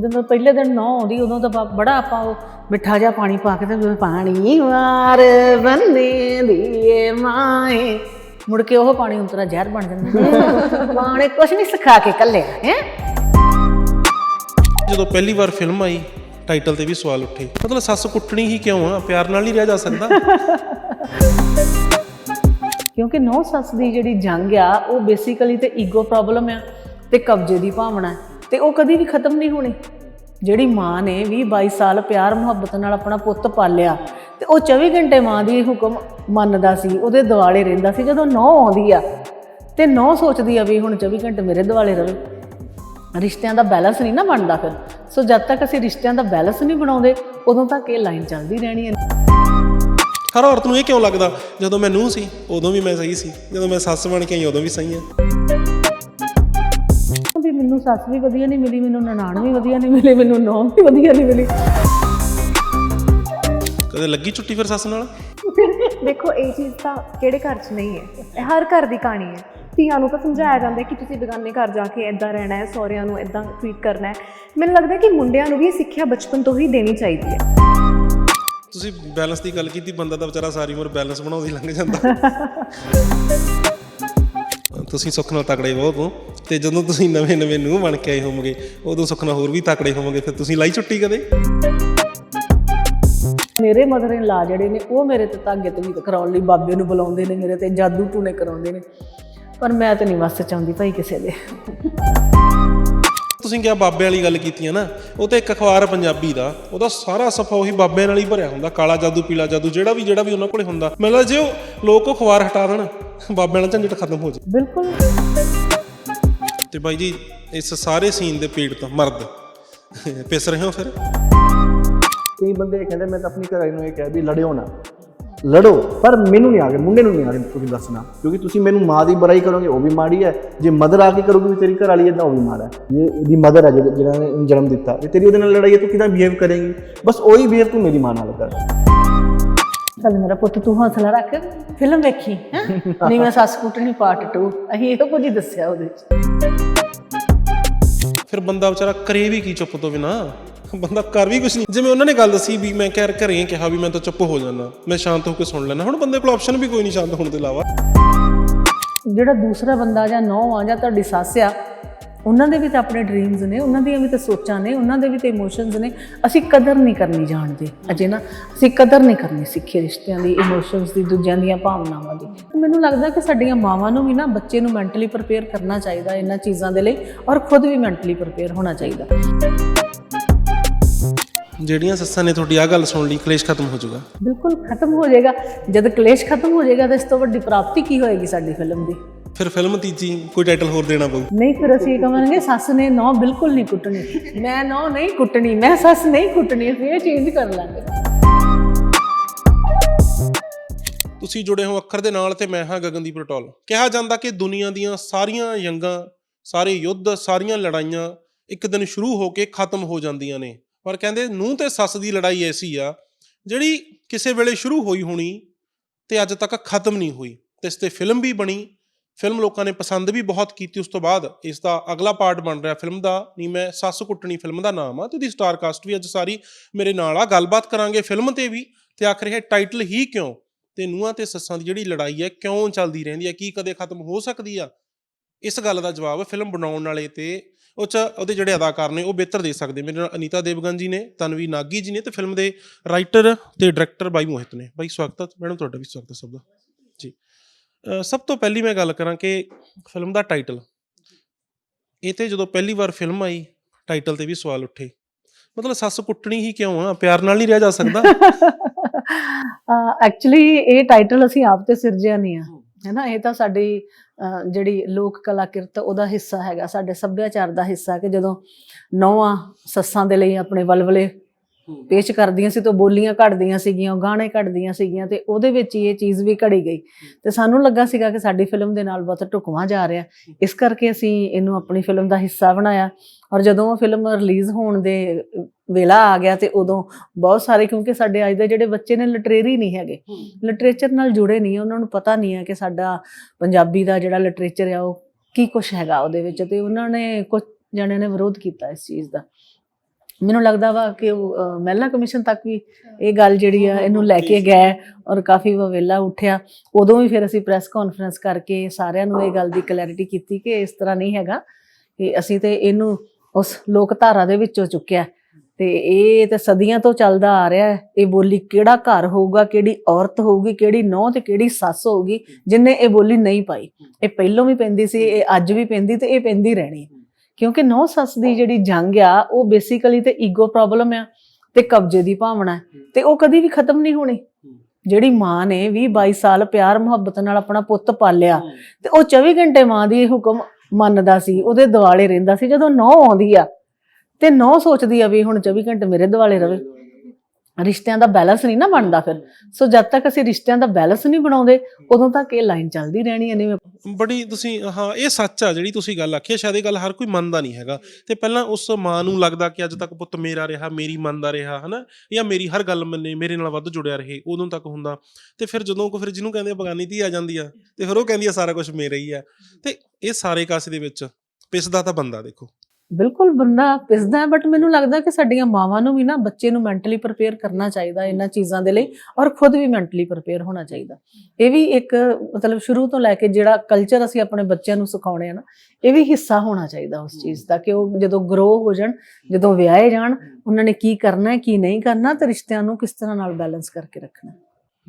ਜਦੋਂ ਪਹਿਲੇ ਦਿਨ ਨੌ ਆਉਂਦੀ ਉਦੋਂ ਤਾਂ ਬੜਾ ਆਪਾਂ ਉਹ ਮਿੱਠਾ ਜਿਹਾ ਪਾਣੀ ਪਾ ਕੇ ਤੇ ਪਾਣੀ ਵਾਰ ਬੰਨੇ ਦੀਏ ਮਾਏ। ਮੁੜ ਕੇ ਉਹ ਪਾਣੀ ਉਂਤਰਾ ਜ਼ਹਿਰ ਬਣ ਜਾਂਦਾ। ਪਾਣੀ ਕੁਛ ਨਹੀਂ ਸਿਖਾ ਕੇ ਕੱਲਿਆ ਹੈ? ਜਦੋਂ ਪਹਿਲੀ ਵਾਰ ਫਿਲਮ ਆਈ ਟਾਈਟਲ ਤੇ ਵੀ ਸਵਾਲ ਉੱਠੇ। ਮਤਲਬ ਸੱਸ ਕੁੱਟਣੀ ਹੀ ਕਿਉਂ ਆ? ਪਿਆਰ ਨਾਲ ਨਹੀਂ ਰਿਹਾ ਜਾ ਸਕਦਾ। ਕਿਉਂਕਿ ਨੌ ਸੱਸ ਦੀ ਜਿਹੜੀ ਜੰਗ ਆ ਉਹ ਬੇਸਿਕਲੀ ਤੇ ਈਗੋ ਪ੍ਰੋਬਲਮ ਆ ਤੇ ਕਬਜ਼ੇ ਦੀ ਭਾਵਨਾ ਹੈ। ਤੇ ਉਹ ਕਦੀ ਵੀ ਖਤਮ ਨਹੀਂ ਹੋਣੀ। ਜਿਹੜੀ ਮਾਂ ਨੇ 20 22 ਸਾਲ ਪਿਆਰ ਮੁਹੱਬਤ ਨਾਲ ਆਪਣਾ ਪੁੱਤ ਪਾਲਿਆ ਤੇ ਉਹ 24 ਘੰਟੇ ਮਾਂ ਦੀ ਹੁਕਮ ਮੰਨਦਾ ਸੀ, ਉਹਦੇ ਦਿਵਾਲੇ ਰਹਿੰਦਾ ਸੀ, ਜਦੋਂ ਨੌ ਆਉਂਦੀ ਆ ਤੇ ਨੌ ਸੋਚਦੀ ਆ ਵੀ ਹੁਣ 24 ਘੰਟੇ ਮੇਰੇ ਦਿਵਾਲੇ ਰਵੇ। ਰਿਸ਼ਤਿਆਂ ਦਾ ਬੈਲੈਂਸ ਨਹੀਂ ਨਾ ਬਣਦਾ ਫਿਰ। ਸੋ ਜਦ ਤੱਕ ਅਸੀਂ ਰਿਸ਼ਤਿਆਂ ਦਾ ਬੈਲੈਂਸ ਨਹੀਂ ਬਣਾਉਂਦੇ, ਉਦੋਂ ਤੱਕ ਇਹ ਲਾਈਨ ਚੱਲਦੀ ਰਹਿਣੀ ਹੈ। ਹਰ ਔਰਤ ਨੂੰ ਇਹ ਕਿਉਂ ਲੱਗਦਾ? ਜਦੋਂ ਮੈਂ ਨੂੰਹ ਸੀ, ਉਦੋਂ ਵੀ ਮੈਂ ਸਹੀ ਸੀ। ਜਦੋਂ ਮੈਂ ਸੱਸ ਬਣ ਕੇ ਆਈ, ਉਦੋਂ ਵੀ ਸਹੀ ਹਾਂ। ਮੈਨੂੰ ਸੱਸ ਵੀ ਵਧੀਆ ਨਹੀਂ ਮਿਲੀ ਮੈਨੂੰ ਨਨਾਣ ਵੀ ਵਧੀਆ ਨਹੀਂ ਮਿਲੀ ਮੈਨੂੰ ਨੌਂ ਵੀ ਵਧੀਆ ਨਹੀਂ ਮਿਲੀ। ਕਦੇ ਲੱਗੀ ਛੁੱਟੀ ਫਿਰ ਸੱਸ ਨਾਲ? ਦੇਖੋ ਇਹ ਚੀਜ਼ ਤਾਂ ਕਿਹੜੇ ਘਰ 'ਚ ਨਹੀਂ ਹੈ। ਇਹ ਹਰ ਘਰ ਦੀ ਕਹਾਣੀ ਹੈ। ਧੀਆਂ ਨੂੰ ਤਾਂ ਸਮਝਾਇਆ ਜਾਂਦਾ ਕਿ ਤੁਸੀਂ ਬੇਗਾਨੇ ਘਰ ਜਾ ਕੇ ਇਦਾਂ ਰਹਿਣਾ ਹੈ ਸਹੁਰਿਆਂ ਨੂੰ ਇਦਾਂ ਟ੍ਰੀਟ ਕਰਨਾ ਹੈ। ਮੈਨੂੰ ਲੱਗਦਾ ਹੈ ਕਿ ਮੁੰਡਿਆਂ ਨੂੰ ਵੀ ਇਹ ਸਿੱਖਿਆ ਬਚਪਨ ਤੋਂ ਹੀ ਦੇਣੀ ਚਾਹੀਦੀ ਹੈ। ਤੁਸੀਂ ਬੈਲੈਂਸ ਦੀ ਗੱਲ ਕੀਤੀ ਬੰਦਾ ਤਾਂ ਵਿਚਾਰਾ ਸਾਰੀ ਉਮਰ ਬੈਲੈਂਸ ਬਣਾਉਂਦੀ ਲੰਘ ਜਾਂਦਾ। ਤੁਸੀਂ ਸੁੱਖ ਨਾਲ ਤਕੜੇ ਬਹੁਤ ਹੋ ਤੇ ਜਦੋਂ ਤੁਸੀਂ ਨਵੇਂ ਨਵੇਂ ਨੂੰਹ ਬਣ ਕੇ ਆਏ ਹੋਵੋਗੇ ਉਦੋਂ ਸੁੱਖ ਨਾਲ ਹੋਰ ਵੀ ਤਕੜੇ ਹੋਵੋਗੇ ਫਿਰ ਤੁਸੀਂ ਲਾਈ ਛੁੱਟੀ ਕਦੇ? ਮੇਰੇ ਮਦਰ ਇਨ ਲਾ ਜਿਹੜੇ ਨੇ ਉਹ ਮੇਰੇ ਤੇ ਧਾਗੇ ਤਵੀਤ ਕਰਾਉਣ ਲਈ ਬਾਬੇ ਨੂੰ ਬੁਲਾਉਂਦੇ ਨੇ ਮੇਰੇ ਤੇ ਜਾਦੂ ਟੂਨੇ ਕਰਾਉਂਦੇ ਨੇ। ਪਰ ਮੈਂ ਤੇ ਨਹੀਂ ਵਸ ਚਾਹੁੰਦੀ ਭਾਈ ਕਿਸੇ ਦੇ। ਤੁਸੀਂ ਕਿਹਾ ਬਾਬੇ ਵਾਲੀ ਗੱਲ ਕੀਤੀ ਹੈ ਨਾ ਉਹ ਤੇ ਇੱਕ ਅਖਬਾਰ ਪੰਜਾਬੀ ਦਾ ਉਹਦਾ ਸਾਰਾ ਸਫਾ ਉਹੀ ਬਾਬੇ ਨਾਲ ਹੀ ਭਰਿਆ ਹੁੰਦਾ ਕਾਲਾ ਜਾਦੂ ਪੀਲਾ ਜਾਦੂ ਜਿਹੜਾ ਵੀ ਜਿਹੜਾ ਵੀ ਉਹਨਾਂ ਕੋਲੇ ਹੁੰਦਾ। ਮੈਨੂੰ ਲੱਗਦਾ ਜੇ ਉਹ ਲੋਕ ਉਹ ਅਖਬਾਰ ਹਟਾ ਦੇਣ ਬਾਬੇ ਨਾਲ ਝੰਜਟ ਖਤਮ ਹੋ ਜਾਏ। ਬਿਲਕੁਲ। ਤੇ ਬਾਈ ਜੀ, ਇਸ ਸਾਰੇ ਸੀਨ ਦੇ ਪੀੜਤ ਮਰਦ। ਪਿਸ ਰਹੇ ਹੋ ਫਿਰ? ਕਈ ਬੰਦੇ ਕਹਿੰਦੇ, ਮੈਂ ਤਾਂ ਆਪਣੀ ਘਰ ਨੂੰ ਇਹ ਕਹਿ ਵੀ ਲੜਿਓ ਨਾ। ਲੜੋ, ਪਰ ਮੈਨੂੰ ਨਹੀਂ ਆ ਗਿਆ ਮੁੰਡੇ ਨੂੰ ਨਹੀਂ ਆ ਰਿਹਾ ਤੁਸੀਂ ਦੱਸਣਾ। ਕਿਉਂਕਿ ਤੁਸੀਂ ਮੈਨੂੰ ਮਾਂ ਦੀ ਬੁਰਾਈ ਕਰੋਗੇ, ਉਹ ਵੀ ਮਾੜੀ ਹੈ। ਜੇ ਮਦਰ ਆ ਕੇ ਕਰੋਗੇ ਵੀ ਤੇਰੀ ਘਰ ਵਾਲੀ ਇਦਾਂ ਉਹ ਵੀ ਮਾੜਾ ਹੈ। ਇਹ ਇਹਦੀ ਮਦਰ ਹੈ, ਜਿਹੜਾ ਜਿਹੜਾ ਨੇ ਜਨਮ ਦਿੱਤਾ ਜੇ ਤੇਰੀ ਉਹਦੇ ਨਾਲ ਲੜਾਈ ਹੈ, ਤੂੰ ਕਿਦਾਂ ਬਿਹੇਵ ਕਰੇਂਗੀ? ਬਸ ਉਹੀ ਬਿਹੇਵ ਤੂੰ ਮੇਰੀ ਮਾਂ ਨਾਲ ਕਰ। ਚੱਲ ਮੇਰਾ ਪੁੱਤ ਤੂੰ ਹੌਸਲਾ ਰੱਖ ਫਿਲਮ ਵੇਖੀ ਹੈਂ? ਨਹੀਂ ਮੈਂ ਸੱਸ ਕੁੱਟਣੀ ਪਾਰਟ 2 ਅਸੀਂ ਇਹੋ ਕੁਝ ਹੀ ਦੱਸਿਆ ਉਹਦੇ ਵਿੱਚ। ਫਿਰ ਬੰਦਾ ਵਿਚਾਰਾ ਕਰੇ ਵੀ ਕੀ ਚੁੱਪ ਤੋਂ ਬਿਨਾ? ਬੰਦਾ ਕਰ ਵੀ ਕੁਝ ਨਹੀਂ ਜਿਵੇਂ ਉਹਨਾਂ ਨੇ ਗੱਲ ਦੱਸੀ ਵੀ ਮੈਂ ਕਹਿ ਘਰੇ ਕਿਹਾ ਵੀ ਮੈਂ ਤਾਂ ਚੁੱਪ ਹੋ ਜਾਣਾ ਮੈਂ ਸ਼ਾਂਤ ਹੋ ਕੇ ਸੁਣ ਲੈਣਾ ਹੁਣ ਬੰਦੇ ਕੋਲ ਆਪਸ਼ਨ ਵੀ ਕੋਈ ਨਹੀਂ ਸ਼ਾਂਤ ਹੋਣ ਤੋਂ ਇਲਾਵਾ। ਜਿਹੜਾ ਦੂਸਰਾ ਬੰਦਾ ਜਾਂ ਨੌ ਆ ਜਾਂ ਤੁਹਾਡੀ ਸੱਸ ਆ ਉਹਨਾਂ ਦੇ ਵੀ ਤਾਂ ਆਪਣੇ ਡ੍ਰੀਮਸ ਨੇ ਉਹਨਾਂ ਦੀਆਂ ਵੀ ਤਾਂ ਸੋਚਾਂ ਨੇ ਉਹਨਾਂ ਦੇ ਵੀ ਤਾਂ ਇਮੋਸ਼ਨਸ ਨੇ। ਅਸੀਂ ਕਦਰ ਨਹੀਂ ਕਰਨੀ ਜਾਣਦੇ ਅਜੇ ਨਾ। ਅਸੀਂ ਕਦਰ ਨਹੀਂ ਕਰਨੀ ਸਿੱਖੀ ਰਿਸ਼ਤਿਆਂ ਦੀ ਇਮੋਸ਼ਨਸ ਦੀ ਦੂਜਿਆਂ ਦੀਆਂ ਭਾਵਨਾਵਾਂ ਦੀ। ਮੈਨੂੰ ਲੱਗਦਾ ਕਿ ਸਾਡੀਆਂ ਮਾਵਾਂ ਨੂੰ ਵੀ ਨਾ ਬੱਚੇ ਨੂੰ ਮੈਂਟਲੀ ਪ੍ਰਪੇਅਰ ਕਰਨਾ ਚਾਹੀਦਾ ਇਹਨਾਂ ਚੀਜ਼ਾਂ ਦੇ ਲਈ ਔਰ ਖੁਦ ਵੀ ਮੈਂਟਲੀ ਪ੍ਰਪੇਅਰ ਹੋਣਾ ਚਾਹੀਦਾ। ਜਿਹੜੀਆਂ ਸੱਸਾਂ ਨੇ ਤੁਹਾਡੀ ਆ ਗੱਲ ਸੁਣ ਲਈ ਕਲੇਸ਼ ਖਤਮ ਹੋ ਜਾਊਗਾ। ਬਿਲਕੁਲ ਖਤਮ ਹੋ ਜਾਏਗਾ। ਜਦ ਕਲੇਸ਼ ਖਤਮ ਹੋ ਜਾਏਗਾ ਤਾਂ ਇਸ ਤੋਂ ਵੱਡੀ ਪ੍ਰਾਪਤੀ ਕੀ ਹੋਏਗੀ ਸਾਡੀ ਫਿਲਮ ਦੀ? ਫਿਰ ਫਿਲਮ ਤੀਜੀ ਕੋਈ ਟਾਈਟਲ ਹੋਰ ਦੇਣਾ ਪਊ? ਨਹੀਂ ਫਿਰ ਅਸੀਂ ਕਹਾਂਗੇ ਸੱਸ ਨੇ ਨੌ ਬਿਲਕੁਲ ਨਹੀਂ ਕੁੱਟਣੀ। ਮੈਂ ਨੌ ਨਹੀਂ ਕੁੱਟਣੀ ਮੈਂ ਸੱਸ ਨਹੀਂ ਕੁੱਟਣੀ ਅਸੀਂ ਇਹ ਚੇਂਜ ਕਰ ਲਾਂਗੇ। ਤੁਸੀਂ ਜੁੜੇ ਹੋ ਅੱਖਰ ਦੇ ਨਾਲ ਤੇ ਮੈਂ ਹਾਂ ਗਗਨਦੀਪ ਰਟੋਲ। ਕਿਹਾ ਜਾਂਦਾ ਕਿ ਦੁਨੀਆ ਦੀਆਂ ਸਾਰੀਆਂ ਜੰਗਾਂ ਸਾਰੇ ਯੁੱਧ ਸਾਰੀਆਂ ਲੜਾਈਆਂ ਇੱਕ ਦਿਨ ਸ਼ੁਰੂ ਹੋ ਕੇ ਖਤਮ ਹੋ ਜਾਂਦੀਆਂ ਨੇ। ਪਰ ਕਹਿੰਦੇ ਨੂੰਹ ਤੇ ਸੱਸ ਦੀ ਲੜਾਈ ਐਸੀ ਆ ਜਿਹੜੀ ਕਿਸੇ ਵੇਲੇ ਸ਼ੁਰੂ ਹੋਈ ਹੋਣੀ ਤੇ ਅੱਜ ਤੱਕ ਖਤਮ ਨਹੀਂ ਹੋਈ। ਤੇ ਇਸ ਤੇ ਫਿਲਮ ਵੀ ਬਣੀ ਫਿਲਮ ਲੋਕਾਂ ਨੇ ਪਸੰਦ ਵੀ ਬਹੁਤ ਕੀਤੀ, ਉਸ ਤੋਂ ਬਾਅਦ ਇਸ ਦਾ ਅਗਲਾ ਪਾਰਟ ਬਣ ਰਿਹਾ ਫਿਲਮ ਦਾ, ਨੀ ਮੈਂ ਸੱਸ ਕੁੱਟਣੀ ਫਿਲਮ ਦਾ ਨਾਮ ਆ, ਤੇ ਉਹਦੀ ਸਟਾਰ ਕਾਸਟ ਵੀ ਅੱਜ ਸਾਰੀ ਮੇਰੇ ਨਾਲ ਆ। ਗੱਲਬਾਤ ਕਰਾਂਗੇ ਫਿਲਮ ਤੇ ਵੀ, ਤੇ ਆਖਰ ਇਹ ਟਾਈਟਲ ਹੀ ਕਿਉਂ? ਤੇ ਨੂੰਹਾਂ ਤੇ ਸੱਸਾਂ ਦੀ ਜਿਹੜੀ ਲੜਾਈ ਹੈ, ਕਿਉਂ ਚੱਲਦੀ ਰਹਿੰਦੀ ਹੈ, ਕੀ ਕਦੇ ਖਤਮ ਹੋ ਸਕਦੀ ਆ? ਇਸ ਗੱਲ ਦਾ ਜਵਾਬ ਫਿਲਮ ਬਣਾਉਣ ਵਾਲੇ ਤੇ, ਉਹ ਚ ਉਹਦੇ ਜਿਹੜੇ ਅਦਾਕਾਰ ਨੇ, ਉਹ ਬਿਹਤਰ ਦੇ ਸਕਦੇ। ਮੇਰੇ ਨਾਲ ਅਨੀਤਾ ਦੇਵਗਨ ਜੀ ਨੇ, ਤਨਵੀ ਨਾਗੀ ਜੀ ਨੇ, ਤੇ ਫਿਲਮ ਦੇ ਰਾਈਟਰ ਤੇ ਡਾਇਰੈਕਟਰ ਬਾਈ ਮੋਹਿਤ ਨੇ। ਬਾਈ, ਸਵਾਗਤ ਹੈ ਮੈਡਮ, ਤੁਹਾਡਾ ਵੀ ਸਵਾਗਤ ਹੈ ਸਭ ਦਾ। ਸਭ ਤੋਂ ਪਹਿਲੀ ਮੈਂ ਗੱਲ ਕਰਾਂ ਕਿ ਫਿਲਮ ਦਾ ਟਾਈਟਲ। ਇਹ ਤੇ ਜਦੋਂ ਪਹਿਲੀ ਵਾਰ ਫਿਲਮ ਆਈ, ਟਾਈਟਲ ਤੇ ਵੀ ਸਵਾਲ ਉੱਠੇ। ਮਤਲਬ ਸੱਸ ਕੁੱਟਣੀ ਹੀ ਕਿਉਂ ਆ? ਪਿਆਰ ਨਾਲ ਨਹੀਂ ਰਿਹਾ ਜਾ ਸਕਦਾ। ਐਕਚੁਅਲੀ ਇਹ ਟਾਈਟਲ ਅਸੀਂ ਆਪ ਤੇ ਸਿਰਜਿਆ ਨਹੀਂ ਆ। ਹੈਨਾ, ਇਹ ਤਾਂ ਸਾਡੀ ਜਿਹੜੀ ਲੋਕ ਕਲਾ ਉਹਦਾ ਹਿੱਸਾ ਹੈਗਾ, ਸਾਡੇ ਸੱਭਿਆਚਾਰ ਦਾ ਹਿੱਸਾ ਕਿ ਜਦੋਂ ਨੌਵਾਂ ਸੱਸਾਂ ਦੇ ਲਈ ਆਪਣੇ ਵਲਵਲੇ ਪੇਸ਼ ਕਰਦੀਆਂ ਸੀ ਤਾਂ ਬੋਲੀਆਂ ਘੜਦੀਆਂ ਸੀਗੀਆਂ ਗਾਣੇ ਘੜਦੀਆਂ ਸੀਗੀਆਂ ਤੇ ਉਹਦੇ ਵਿੱਚ ਹੀ ਇਹ ਚੀਜ਼ ਵੀ ਘੜੀ ਗਈ। ਤੇ ਸਾਨੂੰ ਲੱਗਾ ਸੀਗਾ ਕਿ ਸਾਡੀ ਫਿਲਮ ਦੇ ਨਾਲ ਬਹੁਤ ਢੁਕਵਾਂ ਜਾ ਰਿਹਾ। ਇਸ ਕਰਕੇ ਅਸੀਂ ਇਹਨੂੰ ਆਪਣੀ ਫਿਲਮ ਦਾ ਹਿੱਸਾ ਬਣਾਇਆ ਔਰ ਜਦੋਂ ਉਹ ਫਿਲਮ ਰਿਲੀਜ਼ ਹੋਣ ਦੇ ਵੇਲਾ ਆ ਗਿਆ ਤੇ ਉਦੋਂ ਬਹੁਤ ਸਾਰੇ ਕਿਉਂਕਿ ਸਾਡੇ ਅੱਜ ਦੇ ਜਿਹੜੇ ਬੱਚੇ ਨੇ ਲਿਟਰੇਰੀ ਨਹੀਂ ਹੈਗੇ। ਲਿਟਰੇਚਰ ਨਾਲ ਜੁੜੇ ਨਹੀਂ ਉਹਨਾਂ ਨੂੰ ਪਤਾ ਨਹੀਂ ਹੈ ਕਿ ਸਾਡਾ ਪੰਜਾਬੀ ਦਾ ਜਿਹੜਾ ਲਿਟਰੇਚਰ ਆ ਉਹ ਕੀ ਕੁਝ ਹੈਗਾ ਉਹਦੇ ਵਿੱਚ ਤੇ ਉਹਨਾਂ ਨੇ ਕੁਝ ਜਣਿਆਂ ਨੇ ਵਿਰੋਧ ਕੀਤਾ ਇਸ ਚੀਜ਼ ਦਾ। ਮੈਨੂੰ ਲੱਗਦਾ ਵਾ ਕਿ ਉਹ ਮਹਿਲਾ ਕਮਿਸ਼ਨ ਤੱਕ ਵੀ ਇਹ ਗੱਲ ਜਿਹੜੀ ਆ ਇਹਨੂੰ ਲੈ ਕੇ ਗਏ ਔਰ ਕਾਫੀ ਵਵੇਲਾ ਉੱਠਿਆ। ਉਦੋਂ ਵੀ ਫਿਰ ਅਸੀਂ ਪ੍ਰੈਸ ਕਾਨਫਰੰਸ ਕਰਕੇ ਸਾਰਿਆਂ ਨੂੰ ਇਹ ਗੱਲ ਦੀ ਕਲੈਰਿਟੀ ਕੀਤੀ ਕਿ ਇਸ ਤਰ੍ਹਾਂ ਨਹੀਂ ਹੈਗਾ ਕਿ ਅਸੀਂ ਤੇ ਇਹਨੂੰ ਉਸ ਲੋਕ ਧਾਰਾ ਦੇ ਵਿੱਚੋਂ ਚੁੱਕਿਆ। ਤੇ ਇਹ ਤੇ ਸਦੀਆਂ ਤੋਂ ਚੱਲਦਾ ਆ ਰਿਹਾ ਹੈ। ਇਹ ਬੋਲੀ ਕਿਹੜਾ ਘਰ ਹੋਊਗਾ ਕਿਹੜੀ ਔਰਤ ਹੋਊਗੀ ਕਿਹੜੀ ਨੌਂ ਤੇ ਕਿਹੜੀ ਸੱਸ ਹੋਊਗੀ ਜਿਨੇ ਇਹ ਬੋਲੀ ਨਹੀਂ ਪਾਈ। ਇਹ ਪਹਿਲੋਂ ਵੀ ਪੈਂਦੀ ਸੀ ਇਹ ਅੱਜ ਵੀ ਪੈਂਦੀ ਤੇ ਇਹ ਪੈਂਦੀ ਰਹਿਣੀ। ਹੈ। ਕਿਉਂਕਿ ਨੌ ਸੱਸ ਦੀ ਜਿਹੜੀ ਜੰਗ ਆ ਉਹ ਬੇਸਿਕਲੀ ਤੇ ਈਗੋ ਪ੍ਰੋਬਲਮ ਆ ਤੇ ਕਬਜ਼ੇ ਦੀ ਭਾਵਨਾ ਤੇ ਉਹ ਕਦੀ ਵੀ ਖਤਮ ਨਹੀਂ ਹੋਣੀ। ਜਿਹੜੀ ਮਾਂ ਨੇ 20 22 ਸਾਲ ਪਿਆਰ ਮੁਹੱਬਤ ਨਾਲ ਆਪਣਾ ਪੁੱਤ ਪਾਲਿਆ ਤੇ ਉਹ 24 ਘੰਟੇ ਮਾਂ ਦੀ ਹੁਕਮ ਮੰਨਦਾ ਸੀ ਉਹਦੇ ਦਿਵਾਲੇ ਰਹਿੰਦਾ ਸੀ। ਜਦੋਂ ਨੌ ਆਉਂਦੀ ਆ ਤੇ ਨੌ ਸੋਚਦੀ ਆ ਵੀ ਹੁਣ 24 ਘੰਟੇ ਮੇਰੇ ਦਿਵਾਲੇ ਰਵੇ। ਰਿਸ਼ਤਿਆਂ ਦਾ ਬੈਲੈਂਸ ਨਹੀਂ ਨਾ ਬਣਦਾ ਫਿਰ। ਸੋ ਜਦ ਤੱਕ ਅਸੀਂ ਰਿਸ਼ਤਿਆਂ ਦਾ ਬੈਲੈਂਸ ਨਹੀਂ ਬਣਾਉਂਦੇ, ਉਦੋਂ ਤੱਕ ਇਹ ਲਾਈਨ ਚੱਲਦੀ ਰਹਿਣੀ ਹੈ ਨਹੀਂ ਬੜੀ ਤੁਸੀਂ, ਹਾਂ, ਇਹ ਸੱਚ ਆ ਜਿਹੜੀ ਤੁਸੀਂ ਗੱਲ ਆਖੀ ਆ ਸ਼ਾਇਦ ਇਹ ਗੱਲ ਹਰ ਕੋਈ ਮੰਨਦਾ ਨਹੀਂ ਹੈਗਾ। ਤੇ ਪਹਿਲਾਂ ਉਸ ਮਾਂ ਨੂੰ ਲੱਗਦਾ ਕਿ ਅੱਜ ਤੱਕ ਪੁੱਤ ਮੇਰਾ ਰਿਹਾ, ਮੇਰੀ ਮੰਨਦਾ ਰਿਹਾ, ਹਨਾ? ਜਾਂ ਮੇਰੀ ਹਰ ਗੱਲ ਮੰਨੇ, ਮੇਰੇ ਨਾਲ ਵੱਧ ਜੁੜਿਆ ਰਹੇ, ਉਦੋਂ ਤੱਕ ਹੁੰਦਾ। ਤੇ ਫਿਰ ਜਦੋਂ ਕੋ ਫਿਰ ਜਿਹਨੂੰ ਕਹਿੰਦੇ ਬਗਾਨੀ ਧੀ ਆ ਜਾਂਦੀ ਆ, ਤੇ ਫਿਰ ਉਹ ਕਹਿੰਦੀ ਆ, ਸਾਰਾ ਕੁਝ ਮੇਰਾ ਹੀ ਆ। ਤੇ ਇਹ ਸਾਰੇ ਕਾਸੇ ਦੇ ਵਿੱਚ ਪਿਸਦਾ ਤਾਂ ਬੰਦਾ, ਦੇਖੋ। ਬਿਲਕੁਲ ਬੰਦਾ ਪਿਸਦਾ ਬਟ ਮੈਨੂੰ ਲੱਗਦਾ ਕਿ ਸਾਡੀਆਂ ਮਾਵਾਂ ਨੂੰ ਵੀ ਨਾ ਬੱਚੇ ਨੂੰ ਮੈਂਟਲੀ ਪ੍ਰਪੇਅਰ ਕਰਨਾ ਚਾਹੀਦਾ ਇਹਨਾਂ ਚੀਜ਼ਾਂ ਦੇ ਲਈ ਔਰ ਖੁਦ ਵੀ ਮੈਂਟਲੀ ਪ੍ਰਪੇਅਰ ਹੋਣਾ ਚਾਹੀਦਾ। ਇਹ ਵੀ ਇੱਕ ਮਤਲਬ ਸ਼ੁਰੂ ਤੋਂ ਲੈ ਕੇ ਜਿਹੜਾ ਕਲਚਰ ਅਸੀਂ ਆਪਣੇ ਬੱਚਿਆਂ ਨੂੰ ਸਿਖਾਉਣੇ ਆ ਨਾ ਇਹ ਵੀ ਹਿੱਸਾ ਹੋਣਾ ਚਾਹੀਦਾ ਉਸ ਚੀਜ਼ ਦਾ ਕਿ ਉਹ ਜਦੋਂ ਗਰੋ ਹੋ ਜਾਣ ਜਦੋਂ ਵਿਆਹੇ ਜਾਣ ਉਹਨਾਂ ਨੇ ਕੀ ਕਰਨਾ ਹੈ ਕੀ ਨਹੀਂ ਕਰਨਾ ਤੇ ਰਿਸ਼ਤਿਆਂ ਨੂੰ ਕਿਸ ਤਰ੍ਹਾਂ ਨਾਲ ਬੈਲੈਂਸ ਕਰਕੇ ਰੱਖਣਾ।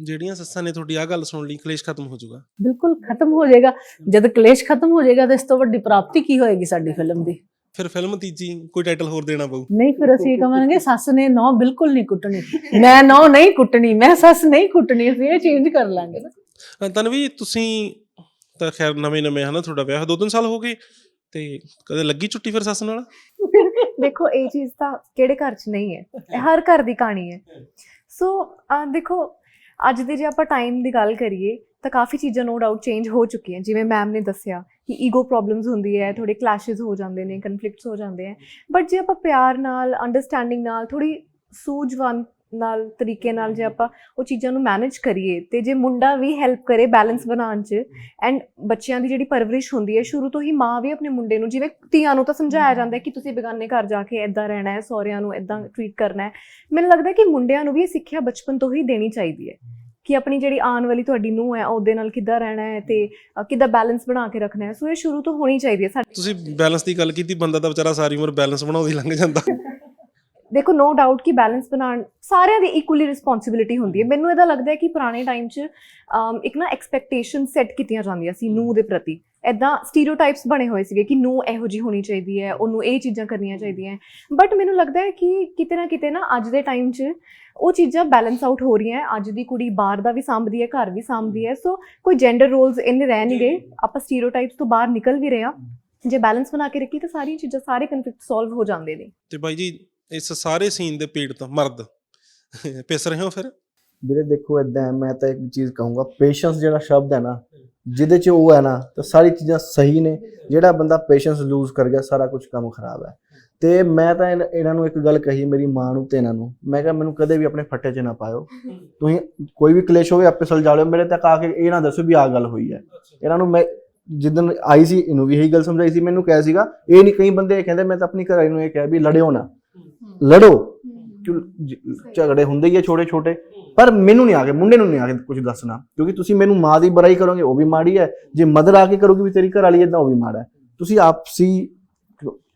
ਜਿਹੜੀਆਂ ਸੱਸਾਂ ਨੇ ਤੁਹਾਡੀ ਆ ਗੱਲ ਸੁਣ ਲਈ ਕਲੇਸ਼ ਖਤਮ ਹੋ ਜਾਊਗਾ। ਬਿਲਕੁਲ ਖਤਮ ਹੋ ਜਾਏਗਾ। ਜਦ ਕਲੇਸ਼ ਖਤਮ ਹੋ ਜਾਏਗਾ ਤਾਂ ਇਸ ਤੋਂ ਵੱਡੀ ਪ੍ਰਾਪਤੀ ਕੀ ਹੋਏਗੀ ਸਾਡੀ ਫਿਲਮ ਦੀ? ਫਿਰ ਫਿਲਮ ਤੀਜੀ ਕੋਈ ਟਾਈਟਲ ਹੋਰ ਦੇਣਾ ਪਊ? ਨਹੀਂ ਫਿਰ ਅਸੀਂ ਕਹਾਂਗੇ ਸੱਸ ਨੇ ਨੌ ਬਿਲਕੁਲ ਨਹੀਂ ਕੁੱਟਣੀ। ਮੈਂ ਨੌ ਨਹੀਂ ਕੁੱਟਣੀ ਮੈਂ ਸੱਸ ਨਹੀਂ ਕੁੱਟਣੀ ਅਸੀਂ ਇਹ ਚੇਂਜ ਕਰ ਲਾਂਗੇ ਨਾ। ਤਨਵੀ ਤੁਸੀਂ ਤਾਂ ਖੈਰ ਨਵੇਂ ਨਵੇਂ ਹਨਾ ਤੁਹਾਡਾ ਵਿਆਹ ਦੋ ਤਿੰਨ ਸਾਲ ਹੋ ਗਏ ਤੇ ਕਦੇ ਲੱਗੀ ਛੁੱਟੀ ਫਿਰ ਸੱਸ ਨਾਲ? ਦੇਖੋ ਇਹ ਚੀਜ਼ ਤਾਂ ਕਿਹੜੇ ਘਰ 'ਚ ਨਹੀਂ ਹੈ ਇਹ ਹਰ ਘਰ ਦੀ ਕਹਾਣੀ ਹੈ। ਸੋ ਦੇਖੋ ਅੱਜ ਦੇ ਜੇ ਆਪਾਂ ਟਾਈਮ ਦੀ ਗੱਲ ਕਰੀਏ ਤਾਂ ਕਾਫੀ ਚੀਜ਼ਾਂ ਨੋ ਡਾਊਟ ਚੇਂਜ ਹੋ ਚੁੱਕੀਆਂ। ਜਿਵੇਂ ਮੈਮ ਨੇ ਦੱਸਿਆ ਕਿ ਈਗੋ ਪ੍ਰੋਬਲਮਸ ਹੁੰਦੀ ਹੈ ਥੋੜੇ ਕਲੈਸ਼ਸ ਹੋ ਜਾਂਦੇ ਨੇ ਕਨਫਲਿਕਟਸ ਹੋ ਜਾਂਦੇ ਆ ਬਟ ਜੇ ਆਪਾਂ ਪਿਆਰ ਨਾਲ ਅੰਡਰਸਟੈਂਡਿੰਗ ਨਾਲ ਥੋੜੀ ਸੂਝਵਾਨ ਨਾਲ ਤਰੀਕੇ ਨਾਲ ਜੇ ਆਪਾਂ ਉਹ ਚੀਜ਼ਾਂ ਨੂੰ ਮੈਨੇਜ ਕਰੀਏ ਤੇ ਜੇ ਮੁੰਡਾ ਵੀ ਹੈਲਪ ਕਰੇ ਬੈਲੈਂਸ ਬਣਾਉਣ 'ਚ ਐਂਡ ਬੱਚਿਆਂ ਦੀ ਜਿਹੜੀ ਪਰਵਰਿਸ਼ ਹੁੰਦੀ ਹੈ ਸ਼ੁਰੂ ਤੋਂ ਹੀ ਮਾਂ ਵੀ ਆਪਣੇ ਮੁੰਡੇ ਨੂੰ ਜਿਵੇਂ ਧੀਆਂ ਨੂੰ ਤਾਂ ਸਮਝਾਇਆ ਜਾਂਦਾ ਹੈ ਕਿ ਤੁਸੀਂ ਬੇਗਾਨੇ ਘਰ ਜਾ ਕੇ ਇਦਾਂ ਰਹਿਣਾ ਹੈ ਸਹੁਰਿਆਂ ਨੂੰ ਇਦਾਂ ਟਰੀਟ ਕਰਨਾ ਹੈ। ਮੈਨੂੰ ਲੱਗਦਾ ਹੈ ਕਿ ਮੁੰਡਿਆਂ ਨੂੰ ਵੀ ਇਹ ਸਿੱਖਿਆ ਬਚਪਨ ਤੋਂ ਹੀ ਦੇਣੀ ਚਾਹੀਦੀ ਹੈ। ਕਿ ਆਪਣੀ ਜਿਹੜੀ ਆਉਣ ਵਾਲੀ ਤੁਹਾਡੀ ਨੂੰਹ ਹੈ ਉਹਦੇ ਨਾਲ ਕਿੱਦਾਂ ਰਹਿਣਾ ਹੈ ਤੇ ਕਿੱਦਾਂ ਬੈਲੈਂਸ ਬਣਾ ਕੇ ਰੱਖਣਾ ਹੈ। ਸੋ ਇਹ ਸ਼ੁਰੂ ਤੋਂ ਹੋਣੀ ਚਾਹੀਦੀ ਹੈ ਸਾਡੇ ਤੁਸੀਂ ਬੈਲੈਂਸ ਦੀ ਗੱਲ ਕੀਤੀ ਬੰਦਾ ਤਾਂ ਵਿਚਾਰਾ ਸਾਰੀ ਉਮਰ ਬੈਲੈਂਸ ਬਣਾਉਂਦਾ ਹੀ ਲੰਘ ਜਾਂਦਾ। ਦੇਖੋ ਨੋ ਡਾਊਟ ਕਿ ਬੈਲੈਂਸ ਬਣਾਉਣ ਸਾਰਿਆਂ ਦੀ ਇਕੁਅਲੀ ਰਿਸਪੌਂਸਿਬਿਲਿਟੀ ਹੁੰਦੀ ਹੈ। ਮੈਨੂੰ ਇਹਦਾ ਲੱਗਦਾ ਹੈ ਕਿ ਪੁਰਾਣੇ ਟਾਈਮ 'ਚ ਇੱਕ ਨਾ ਐਕਸਪੈਕਟੇਸ਼ਨ ਸੈੱਟ ਕੀਤੀਆਂ ਜਾਂਦੀਆਂ ਸੀ ਨੂੰਹ ਦੇ ਪ੍ਰਤੀ। ਐਦਾਂ ਸਟੀਰੀਓਟਾਈਪਸ ਬਣੇ ਹੋਏ ਸੀਗੇ ਕਿ ਨੂੰਹ ਇਹੋ ਜੀ ਹੋਣੀ ਚਾਹੀਦੀ ਹੈ ਉਹਨੂੰ ਇਹ ਚੀਜ਼ਾਂ ਕਰਨੀਆਂ ਚਾਹੀਦੀਆਂ ਬਟ ਮੈਨੂੰ ਲੱਗਦਾ ਹੈ ਕਿ ਕਿਤੇ ਨਾ ਕਿਤੇ ਨਾ ਅੱਜ ਦੇ ਟਾਈਮ 'ਚ ਉਹ ਚੀਜ਼ਾਂ ਬੈਲੈਂਸ ਆਊਟ ਹੋ ਰਹੀਆਂ। ਅੱਜ ਦੀ ਕੁੜੀ ਬਾਹਰ ਦਾ ਵੀ ਸਾਂਭਦੀ ਹੈ ਘਰ ਵੀ ਸਾਂਭਦੀ ਹੈ। ਸੋ ਕੋਈ ਜੈਂਡਰ ਰੋਲਸ ਇੰਨੇ ਰਹਿ ਨਹੀਂ ਗਏ। ਆਪਾਂ ਸਟੀਰੀਓਟਾਈਪਸ ਤੋਂ ਬਾਹਰ ਨਿਕਲ ਵੀ ਰਹੇ ਹਾਂ। ਜੇ ਬੈਲੈਂਸ ਬਣਾ ਕੇ ਰੱਖੀ ਤਾਂ ਸਾਰੀਆਂ ਚੀਜ਼ਾਂ ਸਾਰੇ ਕਨਫਲਿਕਟ ਸੋਲਵ ਹੋ ਜਾਂਦੇ ਨੇ। ਤੇ ਬਾਈ ਜੀ ਇਸ ਸਾਰੇ ਸੀਨ ਦੇ ਪੀੜਤ ਮਰਦ ਪਿਸ ਰਹੇ ਹੋ ਫਿਰ? ਵੀਰੇ ਦੇਖੋ ਇਦਾਂ ਮੈਂ ਤਾਂ ਇੱਕ ਚੀਜ਼ ਕਹੂੰਗਾ ਪੇਸ਼ੈਂਸ ਜਿਹੜਾ ਸ਼ਬਦ ਹੈ ਨਾ ਜਿਹਦੇ ਚ ਉਹ ਹੈ ਨਾ ਤਾਂ ਸਾਰੀ ਚੀਜ਼ਾਂ ਸਹੀ ਨੇ। ਜਿਹੜਾ ਬੰਦਾ ਪੇਸ਼ੈਂਸ ਲੂਜ਼ ਕਰ ਗਿਆ ਸਾਰਾ ਕੁਝ ਕੰਮ ਖਰਾਬ ਹੈ। ਤੇ ਮੈਂ ਤਾਂ ਇਨ- ਇਹਨਾਂ ਨੂੰ ਇੱਕ ਗੱਲ ਕਹੀ ਮੇਰੀ ਮਾਂ ਨੂੰ ਤੇ ਇਹਨਾਂ ਨੂੰ। ਮੈਂ ਕਿਹਾ, ਮੈਨੂੰ ਕਦੇ ਵੀ ਆਪਣੇ ਫੱਟੇ 'ਚ ਨਾ ਪਾਇਓ। ਤੁਸੀਂ ਕੋਈ ਵੀ ਕਲੇਸ਼ ਹੋਵੇ, ਆਪੇ ਸੁਲਝਾ ਲਿਓ ਮੇਰੇ ਤੱਕ ਆ ਕੇ ਇਹ ਨਾ ਦੱਸੋ ਵੀ ਆ ਗੱਲ ਹੋਈ ਹੈ। ਇਹਨਾਂ ਨੂੰ ਮੈਂ ਜਿੱਦਣ ਆਈ ਸੀ, ਇਹਨੂੰ ਵੀ ਇਹੀ ਗੱਲ ਸਮਝਾਈ ਸੀ। ਮੈਨੂੰ ਕਿਹਾ ਸੀਗਾ, ਇਹ ਨਹੀਂ, ਕਈ ਬੰਦੇ ਇਹ ਕਹਿੰਦੇ, ਮੈਂ ਤਾਂ ਆਪਣੀ ਘਰ ਵਾਲੀ ਨੂੰ ਇਹ ਕਿਹਾ ਵੀ ਲੜਿਓ ਨਾ। ਲੜੋ। ਕਿਉਂ ਜ- ਝਗੜੇ ਹੁੰਦੇ ਹੀ ਆ ਛੋਟੇ ਛੋਟੇ। ਪਰ ਮੈਨੂੰ ਨਹੀਂ ਆ ਕੇ, ਮੁੰਡੇ ਨੂੰ ਨਹੀਂ ਆ ਕੇ ਕੁਝ ਦੱਸਣਾ। ਕਿਉਂਕਿ ਤੁਸੀਂ ਮੈਨੂੰ ਮਾਂ ਦੀ ਬੁਰਾਈ ਕਰੋਗੇ, ਉਹ ਵੀ ਮਾੜੀ ਹੈ। ਜੇ ਮਦਰ ਆ ਕੇ ਕਰੋਗੇ ਵੀ ਤੇਰੀ ਘਰ ਵਾਲੀ ਇਦਾਂ ਉਹ ਵੀ ਮਾੜਾ ਹੈ। ਤੁਸੀਂ ਆਪਸੀ